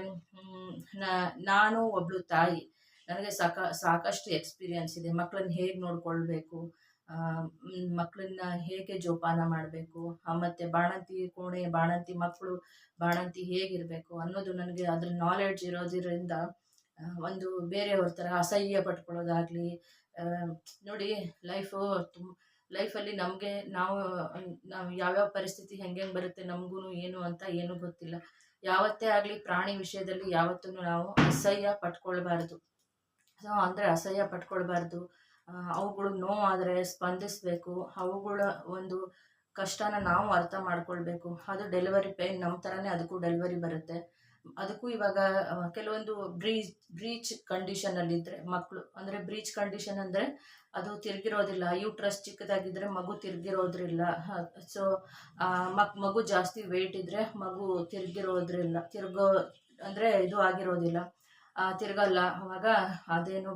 ನಾನು ಒಬ್ಳು ತಾಯಿ. ನನಗೆ ಸಾಕ, ಸಾಕಷ್ಟು ಎಕ್ಸ್ಪೀರಿಯನ್ಸ್ ಇದೆ. ಮಕ್ಕಳನ್ನ ಹೇಗೆ ನೋಡ್ಕೊಳ್ಬೇಕು? ಮಕ್ಕಳನ್ನ ಹೇಗೆ ಜೋಪಾನ ಮಾಡಬೇಕು? ಮತ್ತು ಬಾಣಂತಿ ಕೋಣೆ, ಬಾಣಂತಿ ಮಕ್ಕಳು ಬಾಣಂತಿ ಹೇಗಿರಬೇಕು ಅನ್ನೋದು ನನಗೆ ಅದ್ರ ನಾಲೆಡ್ಜ್ ಇರೋದ್ರಿಂದ ಒಂದು ಬೇರೆಯವ್ರ ಥರ ಅಸಹ್ಯ ಪಟ್ಕೊಳ್ಳೋದಾಗಲಿ ನೋಡಿ ಲೈಫು ತುಂಬ ಲೈಫಲ್ಲಿ ನಮಗೆ ನಾವು ನಾವು ಯಾವ್ಯಾವ ಪರಿಸ್ಥಿತಿ ಹೆಂಗೆ ಬರುತ್ತೆ ನಮಗೂ ಏನು ಅಂತ ಏನೂ ಗೊತ್ತಿಲ್ಲ. ಯಾವತ್ತೇ ಆಗಲಿ ಪ್ರಾಣಿ ವಿಷಯದಲ್ಲಿ ಯಾವತ್ತೂ ನಾವು ಅಸಹ್ಯ ಪಟ್ಕೊಳ್ಬಾರ್ದು. ಸೊ ಅಂದರೆ ಅಸಹ್ಯ ಪಟ್ಕೊಳ್ಬಾರ್ದು. ಅವುಗಳು ನೋವಾದರೆ ಸ್ಪಂದಿಸಬೇಕು. ಅವುಗಳ ಒಂದು ಕಷ್ಟನ ನಾವು ಅರ್ಥ ಮಾಡ್ಕೊಳ್ಬೇಕು. ಅದು ಡೆಲಿವರಿ ಪೇನ್ ನಮ್ಮ ಥರನೇ ಅದಕ್ಕೂ ಡೆಲಿವರಿ ಬರುತ್ತೆ. ಅದಕ್ಕೂ ಇವಾಗ ಕೆಲವೊಂದು ಬ್ರೀಚ್ ಬ್ರೀಚ್ ಕಂಡೀಷನಲ್ಲಿದ್ದರೆ ಮಕ್ಕಳು ಅಂದರೆ ಬ್ರೀಚ್ ಕಂಡೀಷನ್ ಅಂದರೆ ಅದು ತಿರ್ಗಿರೋದಿಲ್ಲ. ಯೂಟ್ರಸ್ ಚಿಕ್ಕದಾಗಿದ್ದರೆ ಮಗು ತಿರ್ಗಿರೋದ್ರಿಲ್ಲ. ಸೊ ಮಕ್, ಮಗು ಜಾಸ್ತಿ ವೆಯ್ಟ್ ಇದ್ದರೆ ಮಗು ತಿರುಗಿರೋದ್ರಿಲ್ಲ. ತಿರ್ಗೋ, ಅಂದರೆ ಇದು ಆಗಿರೋದಿಲ್ಲ. ತಿರುಗಲ್ಲ. ಅವಾಗ ಅದೇನು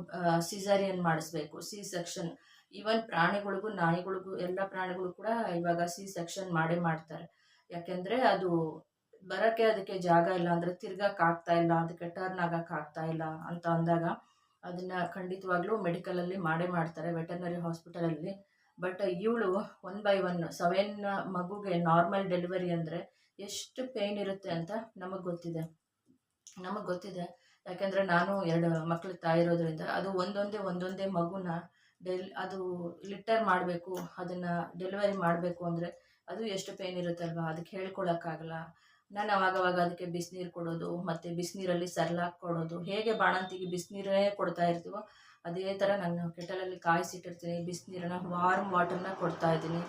ಸಿಸರಿಯನ್ ಮಾಡಿಸ್ಬೇಕು. ಸಿ ಸೆಕ್ಷನ್ ಈವನ್ ಪ್ರಾಣಿಗಳಿಗೂ, ನಾಯಿಗಳಿಗೂ, ಎಲ್ಲ ಪ್ರಾಣಿಗಳು ಕೂಡ ಇವಾಗ ಸಿ ಸೆಕ್ಷನ್ ಮಾಡೇ ಮಾಡ್ತಾರೆ. ಯಾಕೆಂದರೆ ಅದು ಬರೋಕ್ಕೆ ಅದಕ್ಕೆ ಜಾಗ ಇಲ್ಲ ಅಂದರೆ ತಿರ್ಗಕ್ಕೆ ಆಗ್ತಾ ಇಲ್ಲ, ಅದಕ್ಕೆ ಟರ್ನ್ ಆಗೋಕ್ಕಾಗ್ತಾ ಇಲ್ಲ ಅಂತ ಅಂದಾಗ ಅದನ್ನು ಖಂಡಿತವಾಗ್ಲೂ ಮೆಡಿಕಲಲ್ಲಿ ಮಾಡೇ ಮಾಡ್ತಾರೆ ವೆಟರ್ನರಿ ಹಾಸ್ಪಿಟಲಲ್ಲಿ ಬಟ್ ಇವಳು ಒನ್ ಬೈ ಒನ್ ಸೆವೆನ್ ಮಗುಗೆ ನಾರ್ಮಲ್ ಡೆಲಿವರಿ ಅಂದರೆ ಎಷ್ಟು ಪೇಯ್ನ್ ಇರುತ್ತೆ ಅಂತ ನಮಗೆ ಗೊತ್ತಿದೆ. ನಮಗೆ ಗೊತ್ತಿದೆ. ಯಾಕೆಂದರೆ ನಾನು ಎರಡು ಮಕ್ಕಳು ತಾಯಿರೋದ್ರಿಂದ ಅದು ಒಂದೊಂದೇ ಒಂದೊಂದೇ ಮಗುನ ಡೆಲ್ ಅದು ಲಿಟರ್ ಮಾಡಬೇಕು, ಅದನ್ನು ಡೆಲಿವರಿ ಮಾಡಬೇಕು ಅಂದರೆ ಅದು ಎಷ್ಟು ಪೇಯ್ನ್ ಇರುತ್ತಲ್ವ? ಅದಕ್ಕೆ ಹೇಳ್ಕೊಳಕ್ಕಾಗಲ್ಲ ನಾನು ಅವಾಗವಾಗ ಅದಕ್ಕೆ ಬಿಸಿನೀರು ಕೊಡೋದು, ಮತ್ತು ಬಿಸಿನೀರಲ್ಲಿ ಸರ್ಲಾಕ್ ಕೊಡೋದು, ಹೇಗೆ ಬಾಣಂತಿಗೆ ಬಿಸಿನೀರೇ ಕೊಡ್ತಾ ಇರ್ತೀವೋ ಅದೇ ಥರ ನಾನು ಕೆಟಲಲ್ಲಿ ಕಾಯಿಸಿಟ್ಟಿರ್ತೀನಿ, ಬಿಸಿನೀರನ್ನ ವಾರ್ಮ್ ವಾಟರ್ನ ಕೊಡ್ತಾ ಇದ್ದೀನಿ.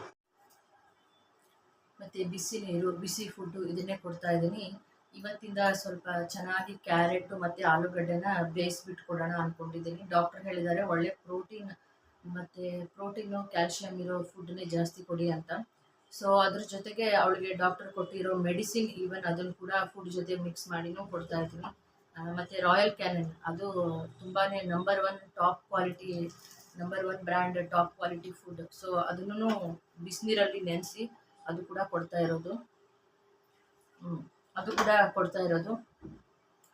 ಮತ್ತು ಬಿಸಿ ನೀರು ಬಿಸಿ ಫುಡ್ಡು ಇದನ್ನೇ ಕೊಡ್ತಾ ಇದ್ದೀನಿ. ಇವತ್ತಿಂದ ಸ್ವಲ್ಪ ಚೆನ್ನಾಗಿ ಕ್ಯಾರೆಟು ಮತ್ತು ಆಲೂಗಡ್ಡೆನ ಬೇಯಿಸ್ಬಿಟ್ಟು ಕೊಡೋಣ ಅಂದ್ಕೊಂಡಿದ್ದೀನಿ ಡಾಕ್ಟರ್ ಹೇಳಿದ್ದಾರೆ ಒಳ್ಳೆ ಪ್ರೋಟೀನ್, ಮತ್ತು ಪ್ರೋಟೀನು ಕ್ಯಾಲ್ಶಿಯಮ್ ಇರೋ ಫುಡ್ಡನ್ನೇ ಜಾಸ್ತಿ ಕೊಡಿ ಅಂತ. ಸೊ ಅದ್ರ ಜೊತೆಗೆ ಅವಳಿಗೆ ಡಾಕ್ಟರ್ ಕೊಟ್ಟಿರೋ ಮೆಡಿಸಿನ್ ಈವನ್ ಅದನ್ನು ಕೂಡ ಫುಡ್ ಜೊತೆ ಮಿಕ್ಸ್ ಮಾಡಿನೂ ಕೊಡ್ತಾ ಇದ್ದೀನಿ. ಮತ್ತು ರಾಯಲ್ ಕ್ಯಾನನ್ ಅದು ತುಂಬಾ number one top quality number one brand top quality food so ಅದನ್ನು ಬಿಸಿನೀರಲ್ಲಿ ನೆನೆಸಿ ಅದು ಕೂಡ ಕೊಡ್ತಾ ಇರೋದು. ಅದು ಕೂಡ ಕೊಡ್ತಾ ಇರೋದು.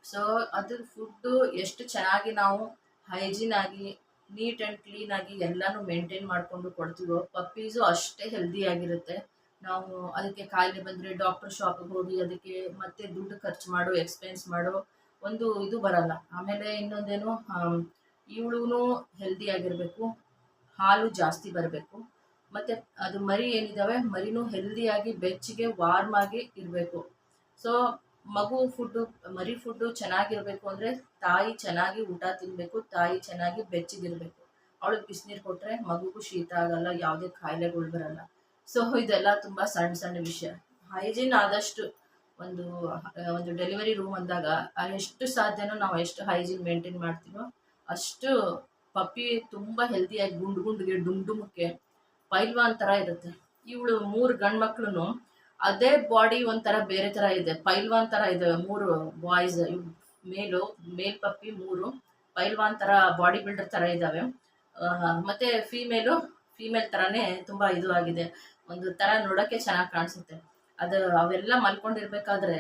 ಸೊ ಅದ್ರ ಫುಡ್ಡು ಎಷ್ಟು ಚೆನ್ನಾಗಿ ನಾವು ಹೈಜೀನ್ ಆಗಿ ನೀಟ್ ಆ್ಯಂಡ್ ಕ್ಲೀನಾಗಿ ಎಲ್ಲನೂ ಮೇಂಟೈನ್ ಮಾಡಿಕೊಂಡು ಕೊಡ್ತೀವೋ ಪಪ್ಪೀಸು ಅಷ್ಟೇ ಹೆಲ್ದಿಯಾಗಿರುತ್ತೆ ನಾವು ಅದಕ್ಕೆ ಕಾಯಿಲೆ ಬಂದರೆ ಡಾಕ್ಟರ್ ಶಾಪಿಗೆ ಹೋಗಿ ಅದಕ್ಕೆ ಮತ್ತೆ ದುಡ್ಡು ಖರ್ಚು ಮಾಡೋ ಎಕ್ಸ್ಪೆನ್ಸ್ ಮಾಡೋ, ಒಂದು ಇದು ಬರಲ್ಲ. ಆಮೇಲೆ ಇನ್ನೊಂದೇನು ಇವಳು ಹೆಲ್ದಿಯಾಗಿರಬೇಕು ಹಾಲು ಜಾಸ್ತಿ ಬರಬೇಕು. ಮತ್ತು ಅದು ಮರಿ ಏನಿದ್ದಾವೆ ಮರಿನೂ ಹೆಲ್ದಿಯಾಗಿ ಬೆಚ್ಚಗೆ ವಾರ್ಮ್ ಆಗಿ ಇರಬೇಕು. ಸೊ ಮಗು ಫುಡ್ಡು ಮರಿ ಫುಡ್ಡು ಚೆನ್ನಾಗಿರಬೇಕು ಅಂದರೆ ತಾಯಿ ಚೆನ್ನಾಗಿ ಊಟ ತಿನ್ನಬೇಕು ತಾಯಿ ಚೆನ್ನಾಗಿ ಬೆಚ್ಚಗಿರಬೇಕು. ಅವಳಿಗೆ ಬಿಸಿನೀರು ಕೊಟ್ಟರೆ ಮಗುಗೂ ಶೀತ ಆಗಲ್ಲ, ಯಾವುದೇ ಕಾಯಿಲೆಗಳು ಬರಲ್ಲ. ಸೊ ಇದೆಲ್ಲ ತುಂಬ ಸಣ್ಣ ಸಣ್ಣ ವಿಷಯ. ಹೈಜೀನ್ ಆದಷ್ಟು ಒಂದು ಒಂದು ಡೆಲಿವರಿ ರೂಮ್ ಅಂದಾಗ ಎಷ್ಟು ಸಾಧ್ಯನೋ ನಾವು ಎಷ್ಟು ಹೈಜೀನ್ ಮೇಂಟೈನ್ ಮಾಡ್ತೀವೋ ಅಷ್ಟು ಪಪ್ಪಿ ತುಂಬ ಹೆಲ್ದಿಯಾಗಿ ಗುಂಡು ಗುಂಡಿಗೆ, ಡುಮ್ ಡುಮಕ್ಕೆ ಪೈಲ್ವಾನ್ ಥರ ಇರುತ್ತೆ. ಇವಳು ಮೂರು ಗಂಡು ಮಕ್ಳು ಅದೇ ಬಾಡಿ ಒಂಥರ ಬೇರೆ ಥರ ಇದೆ. ಪೈಲ್ವಾನ್ ಥರ ಇದೆ. ಮೂರು ಬಾಯ್ಸ್ ಮೇಲು, ಮೇಲ್ ಪಪ್ಪಿ ಮೂರು ಪೈಲ್ವಾನ್ ಥರ ಬಾಡಿ ಬಿಲ್ಡರ್ ಥರ ಇದ್ದಾವೆ ಮತ್ತೆ ಫೀಮೇಲು ಫೀಮೇಲ್ ಥರನೇ ತುಂಬ ಇದು ಆಗಿದೆ. ಒಂದು ಥರ ನೋಡಕ್ಕೆ ಚೆನ್ನಾಗಿ ಕಾಣಿಸುತ್ತೆ. ಅದು ಅವೆಲ್ಲ ಮಲ್ಕೊಂಡಿರ್ಬೇಕಾದ್ರೆ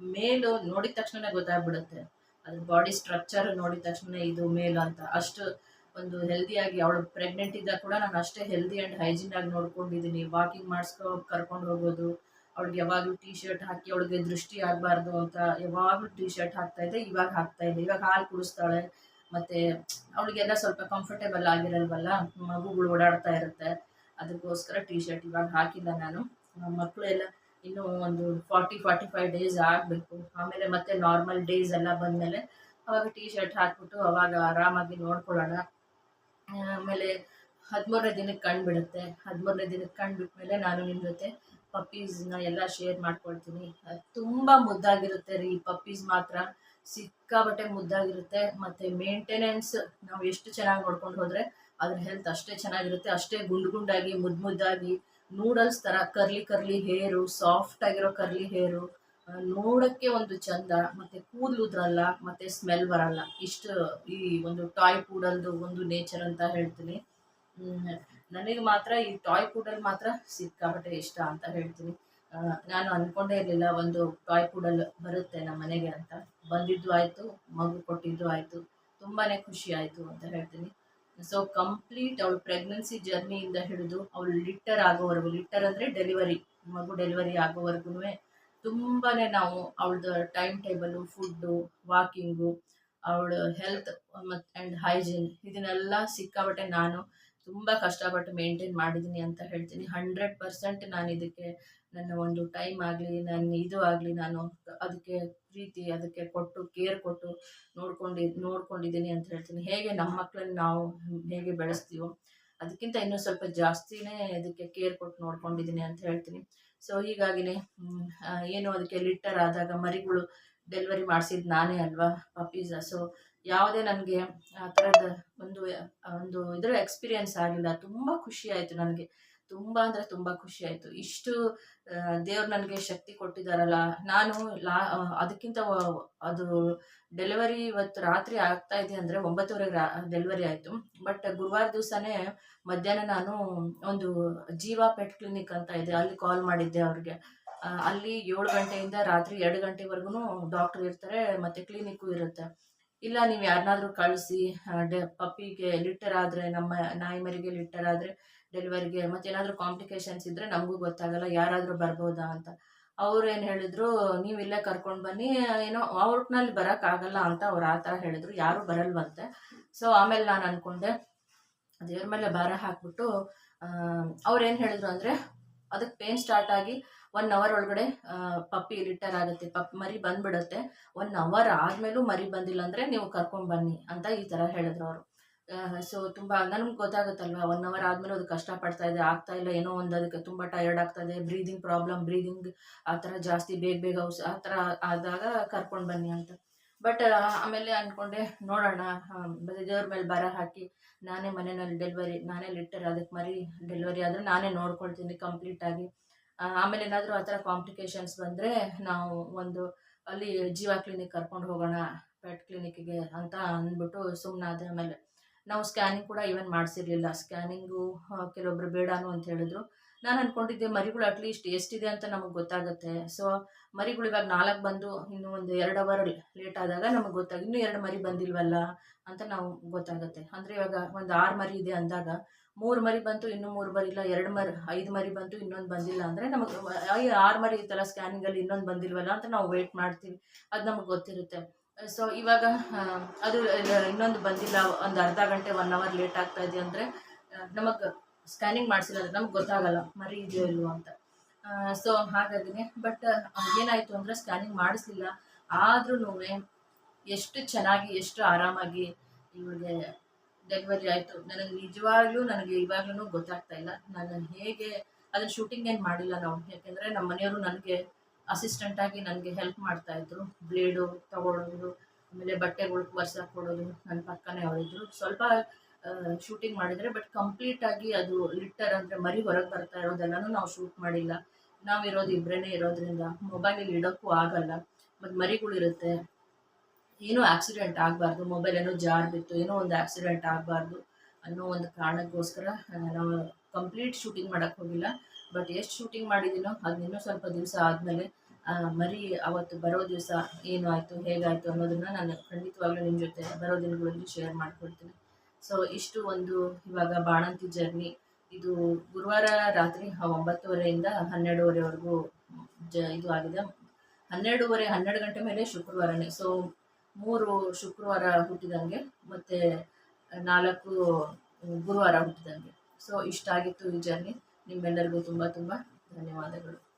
ಮೇಲು ನೋಡಿದ ತಕ್ಷಣ ಗೊತ್ತಾಗ್ಬಿಡುತ್ತೆ. ಅದ್ರ ಬಾಡಿ ಸ್ಟ್ರಕ್ಚರ್ ನೋಡಿದ ತಕ್ಷಣ ಇದು ಮೇಲ್ ಅಂತ. ಅಷ್ಟು ಒಂದು ಹೆಲ್ದಿಯಾಗಿ ಅವಳು ಪ್ರೆಗ್ನೆಂಟ್ ಇದ್ದಾಗ ಕೂಡ ನಾನು ಅಷ್ಟೇ ಹೆಲ್ದಿ ಆ್ಯಂಡ್ ಹೈಜೀನ್ ಆಗಿ ನೋಡ್ಕೊಂಡಿದ್ದೀನಿ ವಾಕಿಂಗ್ ಮಾಡಿಸ್ಕೊ, ಕರ್ಕೊಂಡು ಹೋಗೋದು. ಅವಳಿಗೆ ಯಾವಾಗಲೂ ಟೀ ಶರ್ಟ್ ಹಾಕಿ ಅವಳಿಗೆ ದೃಷ್ಟಿ ಆಗಬಾರ್ದು ಅಂತ ಯಾವಾಗಲೂ ಟೀ ಶರ್ಟ್ ಹಾಕ್ತಾ ಇದ್ದೆ, ಇವಾಗ ಹಾಕ್ತಾ ಇಲ್ಲ ಇವಾಗ ಹಾಲು ಕುಡಿಸ್ತಾಳೆ, ಮತ್ತು ಅವಳಿಗೆಲ್ಲ ಸ್ವಲ್ಪ ಕಂಫರ್ಟೇಬಲ್ ಆಗಿರಲ್ವಲ್ಲ, ಮಗುಗಳು ಓಡಾಡ್ತಾ ಇರುತ್ತೆ. ಅದಕ್ಕೋಸ್ಕರ ಟೀ ಶರ್ಟ್ ಇವಾಗ ಹಾಕಿಲ್ಲ ನಾನು. ಮಕ್ಕಳು ಎಲ್ಲ ಇನ್ನೂ ಒಂದು ಫಾರ್ಟಿ ಫಾರ್ಟಿ ಫೈವ್ ಡೇಸ್ ಆಗಬೇಕು. ಆಮೇಲೆ ಮತ್ತೆ ನಾರ್ಮಲ್ ಡೇಸ್ ಎಲ್ಲ ಬಂದಮೇಲೆ ಅವಾಗ ಟೀ ಶರ್ಟ್ ಹಾಕ್ಬಿಟ್ಟು ಅವಾಗ ಆರಾಮಾಗಿ ನೋಡ್ಕೊಳ್ಳೋಣ. ಆಮೇಲೆ ಹದಿಮೂರನೇ ದಿನಕ್ಕೆ ಕಣ್ಣು ಬಿಡುತ್ತೆ ಹದಿಮೂರನೇ ದಿನಕ್ಕೆ ಕಣ್ಣು ಬಿಟ್ಮೇಲೆ ನಾನು ನಿಮ್ಮ ಜೊತೆ ಪಪ್ಪೀಸ್ನ ಎಲ್ಲ ಶೇರ್ ಮಾಡ್ಕೊಳ್ತೀನಿ. ತುಂಬ ಮುದ್ದಾಗಿರುತ್ತೆ ರೀ ಪಪ್ಪೀಸ್ ಮಾತ್ರ. ಸಿಕ್ಕಾಬಟ್ಟೆ ಮುದ್ದಾಗಿರುತ್ತೆ. ಮತ್ತು ಮೇಂಟೆನೆನ್ಸ್ ನಾವು ಎಷ್ಟು ಚೆನ್ನಾಗಿ ನೋಡ್ಕೊಂಡು ಹೋದರೆ ಅದ್ರ ಹೆಲ್ತ್ ಅಷ್ಟೇ ಚೆನ್ನಾಗಿರುತ್ತೆ. ಅಷ್ಟೇ ಗುಂಡು ಗುಂಡಾಗಿ ಮುದ್ದು ಮುದ್ದಾಗಿ ನೂಡಲ್ಸ್ ಥರ ಕರ್ಲಿ ಕರ್ಲಿ ಹೇರು ಸಾಫ್ಟ್ ಆಗಿರೋ ಕರ್ಲಿ ಹೇರು ನೋಡೋಕ್ಕೆ ಒಂದು ಚಂದ, ಮತ್ತು ಕೂದಲು ಉದ್ರಲ್ಲ ಮತ್ತು ಸ್ಮೆಲ್ ಬರಲ್ಲ. ಇಷ್ಟು ಈ ಒಂದು ಟಾಯ್ ಪೂಡಲ್ದು ಒಂದು ನೇಚರ್ ಅಂತ ಹೇಳ್ತೀನಿ. ನನಗೆ ಮಾತ್ರ ಈ ಟಾಯ್ ಪೂಡಲ್ ಮಾತ್ರ ಸಿಕ್ಕಾಪಟ್ಟೆ ಇಷ್ಟ ಅಂತ ಹೇಳ್ತೀನಿ. ನಾನು ಅಂದ್ಕೊಂಡೇ ಇರಲಿಲ್ಲ ಒಂದು ಟಾಯ್ ಕೂಡಲ್ ಬರುತ್ತೆ ನಮ್ಮ ಮನೆಗೆ ಅಂತ. ಬಂದಿದ್ದು ಆಯಿತು, ಮಗು ಕೊಟ್ಟಿದ್ದು ಆಯಿತು ತುಂಬಾ ಖುಷಿ ಆಯಿತು ಅಂತ ಹೇಳ್ತೀನಿ. ಸೊ ಕಂಪ್ಲೀಟ್ ಅವಳು ಪ್ರೆಗ್ನೆನ್ಸಿ ಜರ್ನಿಯಿಂದ ಹಿಡಿದು ಅವಳು ಲಿಟ್ಟರ್ ಆಗೋವರೆಗೂ ಲಿಟ್ಟರ್ ಅಂದರೆ ಡೆಲಿವರಿ ಮಗು ಡೆಲಿವರಿ ಆಗೋವರೆಗೂ ತುಂಬಾ ನಾವು ಅವಳದ ಟೈಮ್ ಟೇಬಲು ಫುಡ್ಡು ವಾಕಿಂಗು ಅವಳ ಹೆಲ್ತ್ ಮತ್ತು ಆ್ಯಂಡ್ ಹೈಜೀನ್ ಇದನ್ನೆಲ್ಲ ಸಿಕ್ಕಾಬಟ್ಟೆ ನಾನು ತುಂಬ ಕಷ್ಟಪಟ್ಟು ಮೇಂಟೈನ್ ಮಾಡಿದ್ದೀನಿ ಅಂತ ಹೇಳ್ತೀನಿ. ಹಂಡ್ರೆಡ್ ಪರ್ಸೆಂಟ್ ನಾನು ಇದಕ್ಕೆ ನನ್ನ ಒಂದು ಟೈಮ್ ಆಗಲಿ ನನ್ನ ಇದು ಆಗಲಿ, ನಾನು ಅದಕ್ಕೆ ಪ್ರೀತಿ, ಅದಕ್ಕೆ ಕೊಟ್ಟು ಕೇರ್ ಕೊಟ್ಟು ನೋಡ್ಕೊಂಡು ನೋಡ್ಕೊಂಡಿದ್ದೀನಿ ಅಂತ ಹೇಳ್ತೀನಿ. ಹೇಗೆ ನಮ್ಮ ಮಕ್ಕಳನ್ನ ನಾವು ಹೇಗೆ ಬೆಳೆಸ್ತೀವೋ ಅದಕ್ಕಿಂತ ಇನ್ನೂ ಸ್ವಲ್ಪ ಜಾಸ್ತಿನೇ ಅದಕ್ಕೆ ಕೇರ್ ಕೊಟ್ಟು ನೋಡ್ಕೊಂಡಿದ್ದೀನಿ ಅಂತ ಹೇಳ್ತೀನಿ. ಸೊ ಹೀಗಾಗಿನೇ ಏನು ಅದಕ್ಕೆ ಲಿಟ್ಟರ್ ಆದಾಗ ಮರಿಗಳು ಡೆಲಿವರಿ ಮಾಡಿಸಿದ್ದು ನಾನೇ ಅಲ್ವಾ ಪಪ್ಪೀಸ ಸೊ ಯಾವುದೇ ನನಗೆ ಆ ಥರದ ಒಂದು ಒಂದು ಇದರ ಎಕ್ಸ್ಪೀರಿಯನ್ಸ್ ಆಗಿಲ್ಲ ತುಂಬ ಖುಷಿ ಆಯಿತು ನನಗೆ. ತುಂಬ ಅಂದರೆ ತುಂಬ ಖುಷಿ ಆಯಿತು. ಇಷ್ಟು ದೇವ್ರು ನನಗೆ ಶಕ್ತಿ ಕೊಟ್ಟಿದ್ದಾರಲ್ಲ ನಾನು ಲಾ ಅದಕ್ಕಿಂತ ಅದು ಡೆಲಿವರಿ ಇವತ್ತು ರಾತ್ರಿ ಆಗ್ತಾ ಇದೆ ಅಂದರೆ ಒಂಬತ್ತುವರೆಗೆ ರಾ ಡೆಲಿವರಿ ಆಯಿತು. ಬಟ್ ಗುರುವಾರ ದಿವಸನೇ ಮಧ್ಯಾಹ್ನ ನಾನು ಒಂದು ಜೀವ ಪೆಟ್ ಕ್ಲಿನಿಕ್ ಅಂತ ಇದೆ. ಅಲ್ಲಿ ಕಾಲ್ ಮಾಡಿದ್ದೆ ಅವ್ರಿಗೆ. ಅಲ್ಲಿ ಏಳು ಗಂಟೆಯಿಂದ ರಾತ್ರಿ ಎರಡು ಗಂಟೆವರೆಗೂ ಡಾಕ್ಟ್ರ್ ಇರ್ತಾರೆ, ಮತ್ತು ಕ್ಲಿನಿಕ್ಕು ಇರುತ್ತೆ. ಇಲ್ಲ, ನೀವು ಯಾರನ್ನಾದ್ರೂ ಕಳಿಸಿ ಪಪ್ಪಿಗೆ ಲಿಟರ್ ಆದರೆ, ನಮ್ಮ ನಾಯಿ ಮರಿಗೆ ಲಿಟ್ಟರ್ ಆದರೆ, ಡೆಲಿವರಿಗೆ ಮತ್ತೇನಾದರೂ ಕಾಂಪ್ಲಿಕೇಶನ್ಸ್ ಇದ್ದರೆ ನಮಗೂ ಗೊತ್ತಾಗಲ್ಲ, ಯಾರಾದರೂ ಬರ್ಬೋದಾ ಅಂತ. ಅವ್ರು ಏನು ಹೇಳಿದ್ರು, ನೀವು ಇಲ್ಲೇ ಕರ್ಕೊಂಡು ಬನ್ನಿ, ಏನೋ ಔಟ್ನಲ್ಲಿ ಬರೋಕ್ಕಾಗಲ್ಲ ಅಂತ ಅವ್ರು ಆ ಥರ ಹೇಳಿದ್ರು, ಯಾರೂ ಬರಲ್ವಂತೆ. ಸೊ, ಆಮೇಲೆ ನಾನು ಅಂದ್ಕೊಂಡೆ ದೇವ್ರ ಮೇಲೆ ಭಾರ ಹಾಕ್ಬಿಟ್ಟು ಅವ್ರು ಏನು ಹೇಳಿದ್ರು ಅಂದರೆ ಅದಕ್ಕೆ ಪೇನ್ ಸ್ಟಾರ್ಟ್ ಆಗಿ ಒನ್ ಅವರ್ ಒಳಗಡೆ ಪಪ್ಪಿ ರಿಟರ್ ಆಗುತ್ತೆ ಪಪ್ ಮರಿ ಬಂದ್ಬಿಡುತ್ತೆ. ಒನ್ ಅವರ್ ಆದಮೇಲೂ ಮರಿ ಬಂದಿಲ್ಲ ಅಂದರೆ ನೀವು ಕರ್ಕೊಂಬನ್ನಿ ಅಂತ ಈ ಥರ ಹೇಳಿದ್ರು ಅವರು. ಸೊ ತುಂಬ ನನಗೆ ಗೊತ್ತಾಗುತ್ತಲ್ವ ಒನ್ ಅವರ್ ಆದಮೇಲೆ ಅದು ಕಷ್ಟಪಡ್ತಾ ಇದೆ, ಆಗ್ತಾ ಇಲ್ಲ, ಏನೋ ಒಂದು ಅದಕ್ಕೆ ತುಂಬ ಟಯರ್ಡ್ ಇದೆ ಬ್ರೀದಿಂಗ್ ಪ್ರಾಬ್ಲಮ್ ಬ್ರೀದಿಂಗ್ ಆ ಥರ ಜಾಸ್ತಿ, ಬೇಗ ಬೇಗ ಔಸ್ ಆ ಥರ ಆದಾಗ ಕರ್ಕೊಂಡು ಬನ್ನಿ ಅಂತ. ಬಟ್ ಆಮೇಲೆ ಅಂದ್ಕೊಂಡೆ ನೋಡೋಣ ದೇವ್ರ ಮೇಲೆ ಬರ ಹಾಕಿ, ನಾನೇ ಮನೆಯಲ್ಲಿ ಡೆಲಿವರಿ ನಾನೇ ಲಿಟರ್ ಅದಕ್ಕೆ ಮರಿ ಡೆಲಿವರಿ ಆದರೆ ನಾನೇ ನೋಡ್ಕೊಳ್ತೀನಿ ಕಂಪ್ಲೀಟಾಗಿ ಆಮೇಲೆ ಏನಾದರೂ ಆ ಥರ ಕಾಂಪ್ಲಿಕೇಶನ್ಸ್ ಬಂದರೆ ನಾವು ಒಂದು ಅಲ್ಲಿ ಜೀವ ಕ್ಲಿನಿಕ್ ಕರ್ಕೊಂಡು ಹೋಗೋಣ ಪೆಟ್ ಕ್ಲಿನಿಕ್ಗೆ ಅಂತ ಅಂದ್ಬಿಟ್ಟು ಸುಮ್ಮನಾದೆ ಆಮೇಲೆ. ನಾವು ಸ್ಕ್ಯಾನಿಂಗ್ ಕೂಡ ಈವನ್ ಮಾಡಿಸಿರ್ಲಿಲ್ಲ. ಸ್ಕ್ಯಾನಿಂಗು ಕೆಲವೊಬ್ರು ಬೇಡಾನು ಅಂತ ಹೇಳಿದ್ರು. ನಾನು ಅಂದ್ಕೊಂಡಿದ್ದೆ ಮರಿಗಳು ಅಟ್ಲೀಸ್ಟ್ ಎಷ್ಟಿದೆ ಅಂತ ನಮಗೆ ಗೊತ್ತಾಗುತ್ತೆ. ಸೊ ಮರಿಗಳು ಇವಾಗ ನಾಲ್ಕು ಬಂದು ಇನ್ನೂ ಒಂದು ಎರಡು ಅವರ್ ಲೇಟ್ ಆದಾಗ ನಮಗೆ ಗೊತ್ತಾಗ, ಇನ್ನೂ ಎರಡು ಮರಿ ಬಂದಿಲ್ವಲ್ಲ ಅಂತ ನಾವು ಗೊತ್ತಾಗುತ್ತೆ. ಅಂದರೆ ಇವಾಗ ಒಂದು ಆರು ಮರಿ ಇದೆ ಅಂದಾಗ ಮೂರು ಮರಿ ಬಂತು, ಇನ್ನೂ ಮೂರು ಬರಿಲ್ಲ ಎರಡು ಮರಿ, ಐದು ಮರಿ ಬಂತು, ಇನ್ನೊಂದು ಬಂದಿಲ್ಲ ಅಂದರೆ ನಮಗೆ ಆರು ಮರಿ ಇತ್ತಲ್ಲ ಸ್ಕ್ಯಾನಿಂಗಲ್ಲಿ ಇನ್ನೊಂದು ಬಂದಿಲ್ವಲ್ಲ ಅಂತ ನಾವು ವೆಯ್ಟ್ ಮಾಡ್ತೀವಿ. ಅದು ನಮಗೆ ಗೊತ್ತಿರುತ್ತೆ. ಸೊ ಇವಾಗ ಅದು ಇನ್ನೊಂದು ಬಂದಿಲ್ಲ, ಒಂದು ಅರ್ಧ ಗಂಟೆ ಒನ್ ಅವರ್ ಲೇಟ್ ಆಗ್ತಾ ಇದೆ ಅಂದರೆ ನಮಗೆ ಸ್ಕ್ಯಾನಿಂಗ್ ಮಾಡಿಸಿಲ್ಲ ಅಂದರೆ ನಮ್ಗೆ ಗೊತ್ತಾಗಲ್ಲ, ಮರಿ ಇದೆಯೋ ಇಲ್ವೋ ಅಂತ. ಸೊ ಹಾಗಾಗಿನೇ ಬಟ್ ಏನಾಯಿತು ಅಂದರೆ ಸ್ಕ್ಯಾನಿಂಗ್ ಮಾಡಿಸ್ಲಿಲ್ಲ. ಆದ್ರೂ ಎಷ್ಟು ಚೆನ್ನಾಗಿ, ಎಷ್ಟು ಆರಾಮಾಗಿ ಇವಳಿಗೆ ಡೆಲಿವರಿ ಆಯಿತು. ನನಗೆ ನಿಜವಾಗ್ಲೂ ನನಗೆ ಇವಾಗ್ಲೂ ಗೊತ್ತಾಗ್ತಾ ಇಲ್ಲ. ನಾನು ಹೇಗೆ ಅದನ್ನು ಶೂಟಿಂಗ್ ಏನು ಮಾಡಿಲ್ಲ ನಾವು. ಯಾಕೆಂದರೆ ನಮ್ಮ ಮನೆಯವರು ನನಗೆ ಅಸಿಸ್ಟೆಂಟಾಗಿ ನನಗೆ ಹೆಲ್ಪ್ ಮಾಡ್ತಾ ಮಾಡ್ತಾಯಿದ್ರು ಬ್ಲೇಡು ತಗೊಳ್ಳೋದು ಆಮೇಲೆ ಬಟ್ಟೆಗಳು ಒರ್ಸಕ್ಕೆ ಕೊಡೋದು ನನ್ನ ಪಕ್ಕನೇ ಅವರಿದ್ರು ಸ್ವಲ್ಪ ಶೂಟಿಂಗ್ ಮಾಡಿದರೆ ಬಟ್ ಕಂಪ್ಲೀಟಾಗಿ ಅದು ಲಿಟ್ಟರ್ ಅಂದರೆ ಮರಿ ಹೊರಗೆ ಬರ್ತಾ ಇರೋದೆಲ್ಲನೂ ನಾವು ಶೂಟ್ ಮಾಡಿಲ್ಲ. ನಾವಿರೋದು ಇಬ್ಬರೇ ಇರೋದ್ರಿಂದ ಮೊಬೈಲಲ್ಲಿ ಇಡೋಕ್ಕೂ ಆಗಲ್ಲ. ಮತ್ತು ಮರಿಗಳಿರುತ್ತೆ ಏನೂ ಆಕ್ಸಿಡೆಂಟ್ ಆಗಬಾರ್ದು ಮೊಬೈಲ್ ಏನೋ ಜಾರ್ ಬಿತ್ತು, ಏನೋ ಒಂದು ಆಕ್ಸಿಡೆಂಟ್ ಆಗಬಾರ್ದು ಅನ್ನೋ ಒಂದು ಕಾರಣಕ್ಕೋಸ್ಕರ ನಾವು ಕಂಪ್ಲೀಟ್ ಶೂಟಿಂಗ್ ಮಾಡೋಕ್ಕೆ ಹೋಗಿಲ್ಲ. ಬಟ್ ಎಷ್ಟು ಶೂಟಿಂಗ್ ಮಾಡಿದ್ದೀನೋ ಅದು ಇನ್ನೂ ಸ್ವಲ್ಪ ದಿವಸ ಆದಮೇಲೆ ಮರಿ ಅವತ್ತು ಬರೋ ದಿವಸ ಏನು ಆಯಿತು, ಹೇಗಾಯಿತು ಅನ್ನೋದನ್ನು ನಾನು ಖಂಡಿತವಾಗ್ಲೂ ನಿಮ್ಮ ಜೊತೆ ಬರೋ ದಿನಗಳಲ್ಲಿ ಶೇರ್ ಮಾಡ್ಕೊಳ್ತೀನಿ ಸೊ ಇಷ್ಟು ಒಂದು ಇವಾಗ ಬಾಣಂತಿ ಜರ್ನಿ ಇದು ಗುರುವಾರ ರಾತ್ರಿ ಒಂಬತ್ತುವರೆಯಿಂದ ಹನ್ನೆರಡುವರೆವರೆಗೂ ಜ, ಇದು ಆಗಿದೆ. ಹನ್ನೆರಡುವರೆ ಹನ್ನೆರಡು ಗಂಟೆ ಮೇಲೆ ಶುಕ್ರವಾರನೇ. ಸೊ ಮೂರು ಶುಕ್ರವಾರ ಹುಟ್ಟಿದಂಗೆ ಮತ್ತು ನಾಲ್ಕು ಗುರುವಾರ ಹುಟ್ಟಿದಂಗೆ. ಸೊ ಇಷ್ಟಾಗಿತ್ತು ಈ ಜರ್ನಿ ನಿಮ್ಮೆಲ್ಲರಿಗೂ ತುಂಬ ತುಂಬ ಧನ್ಯವಾದಗಳು.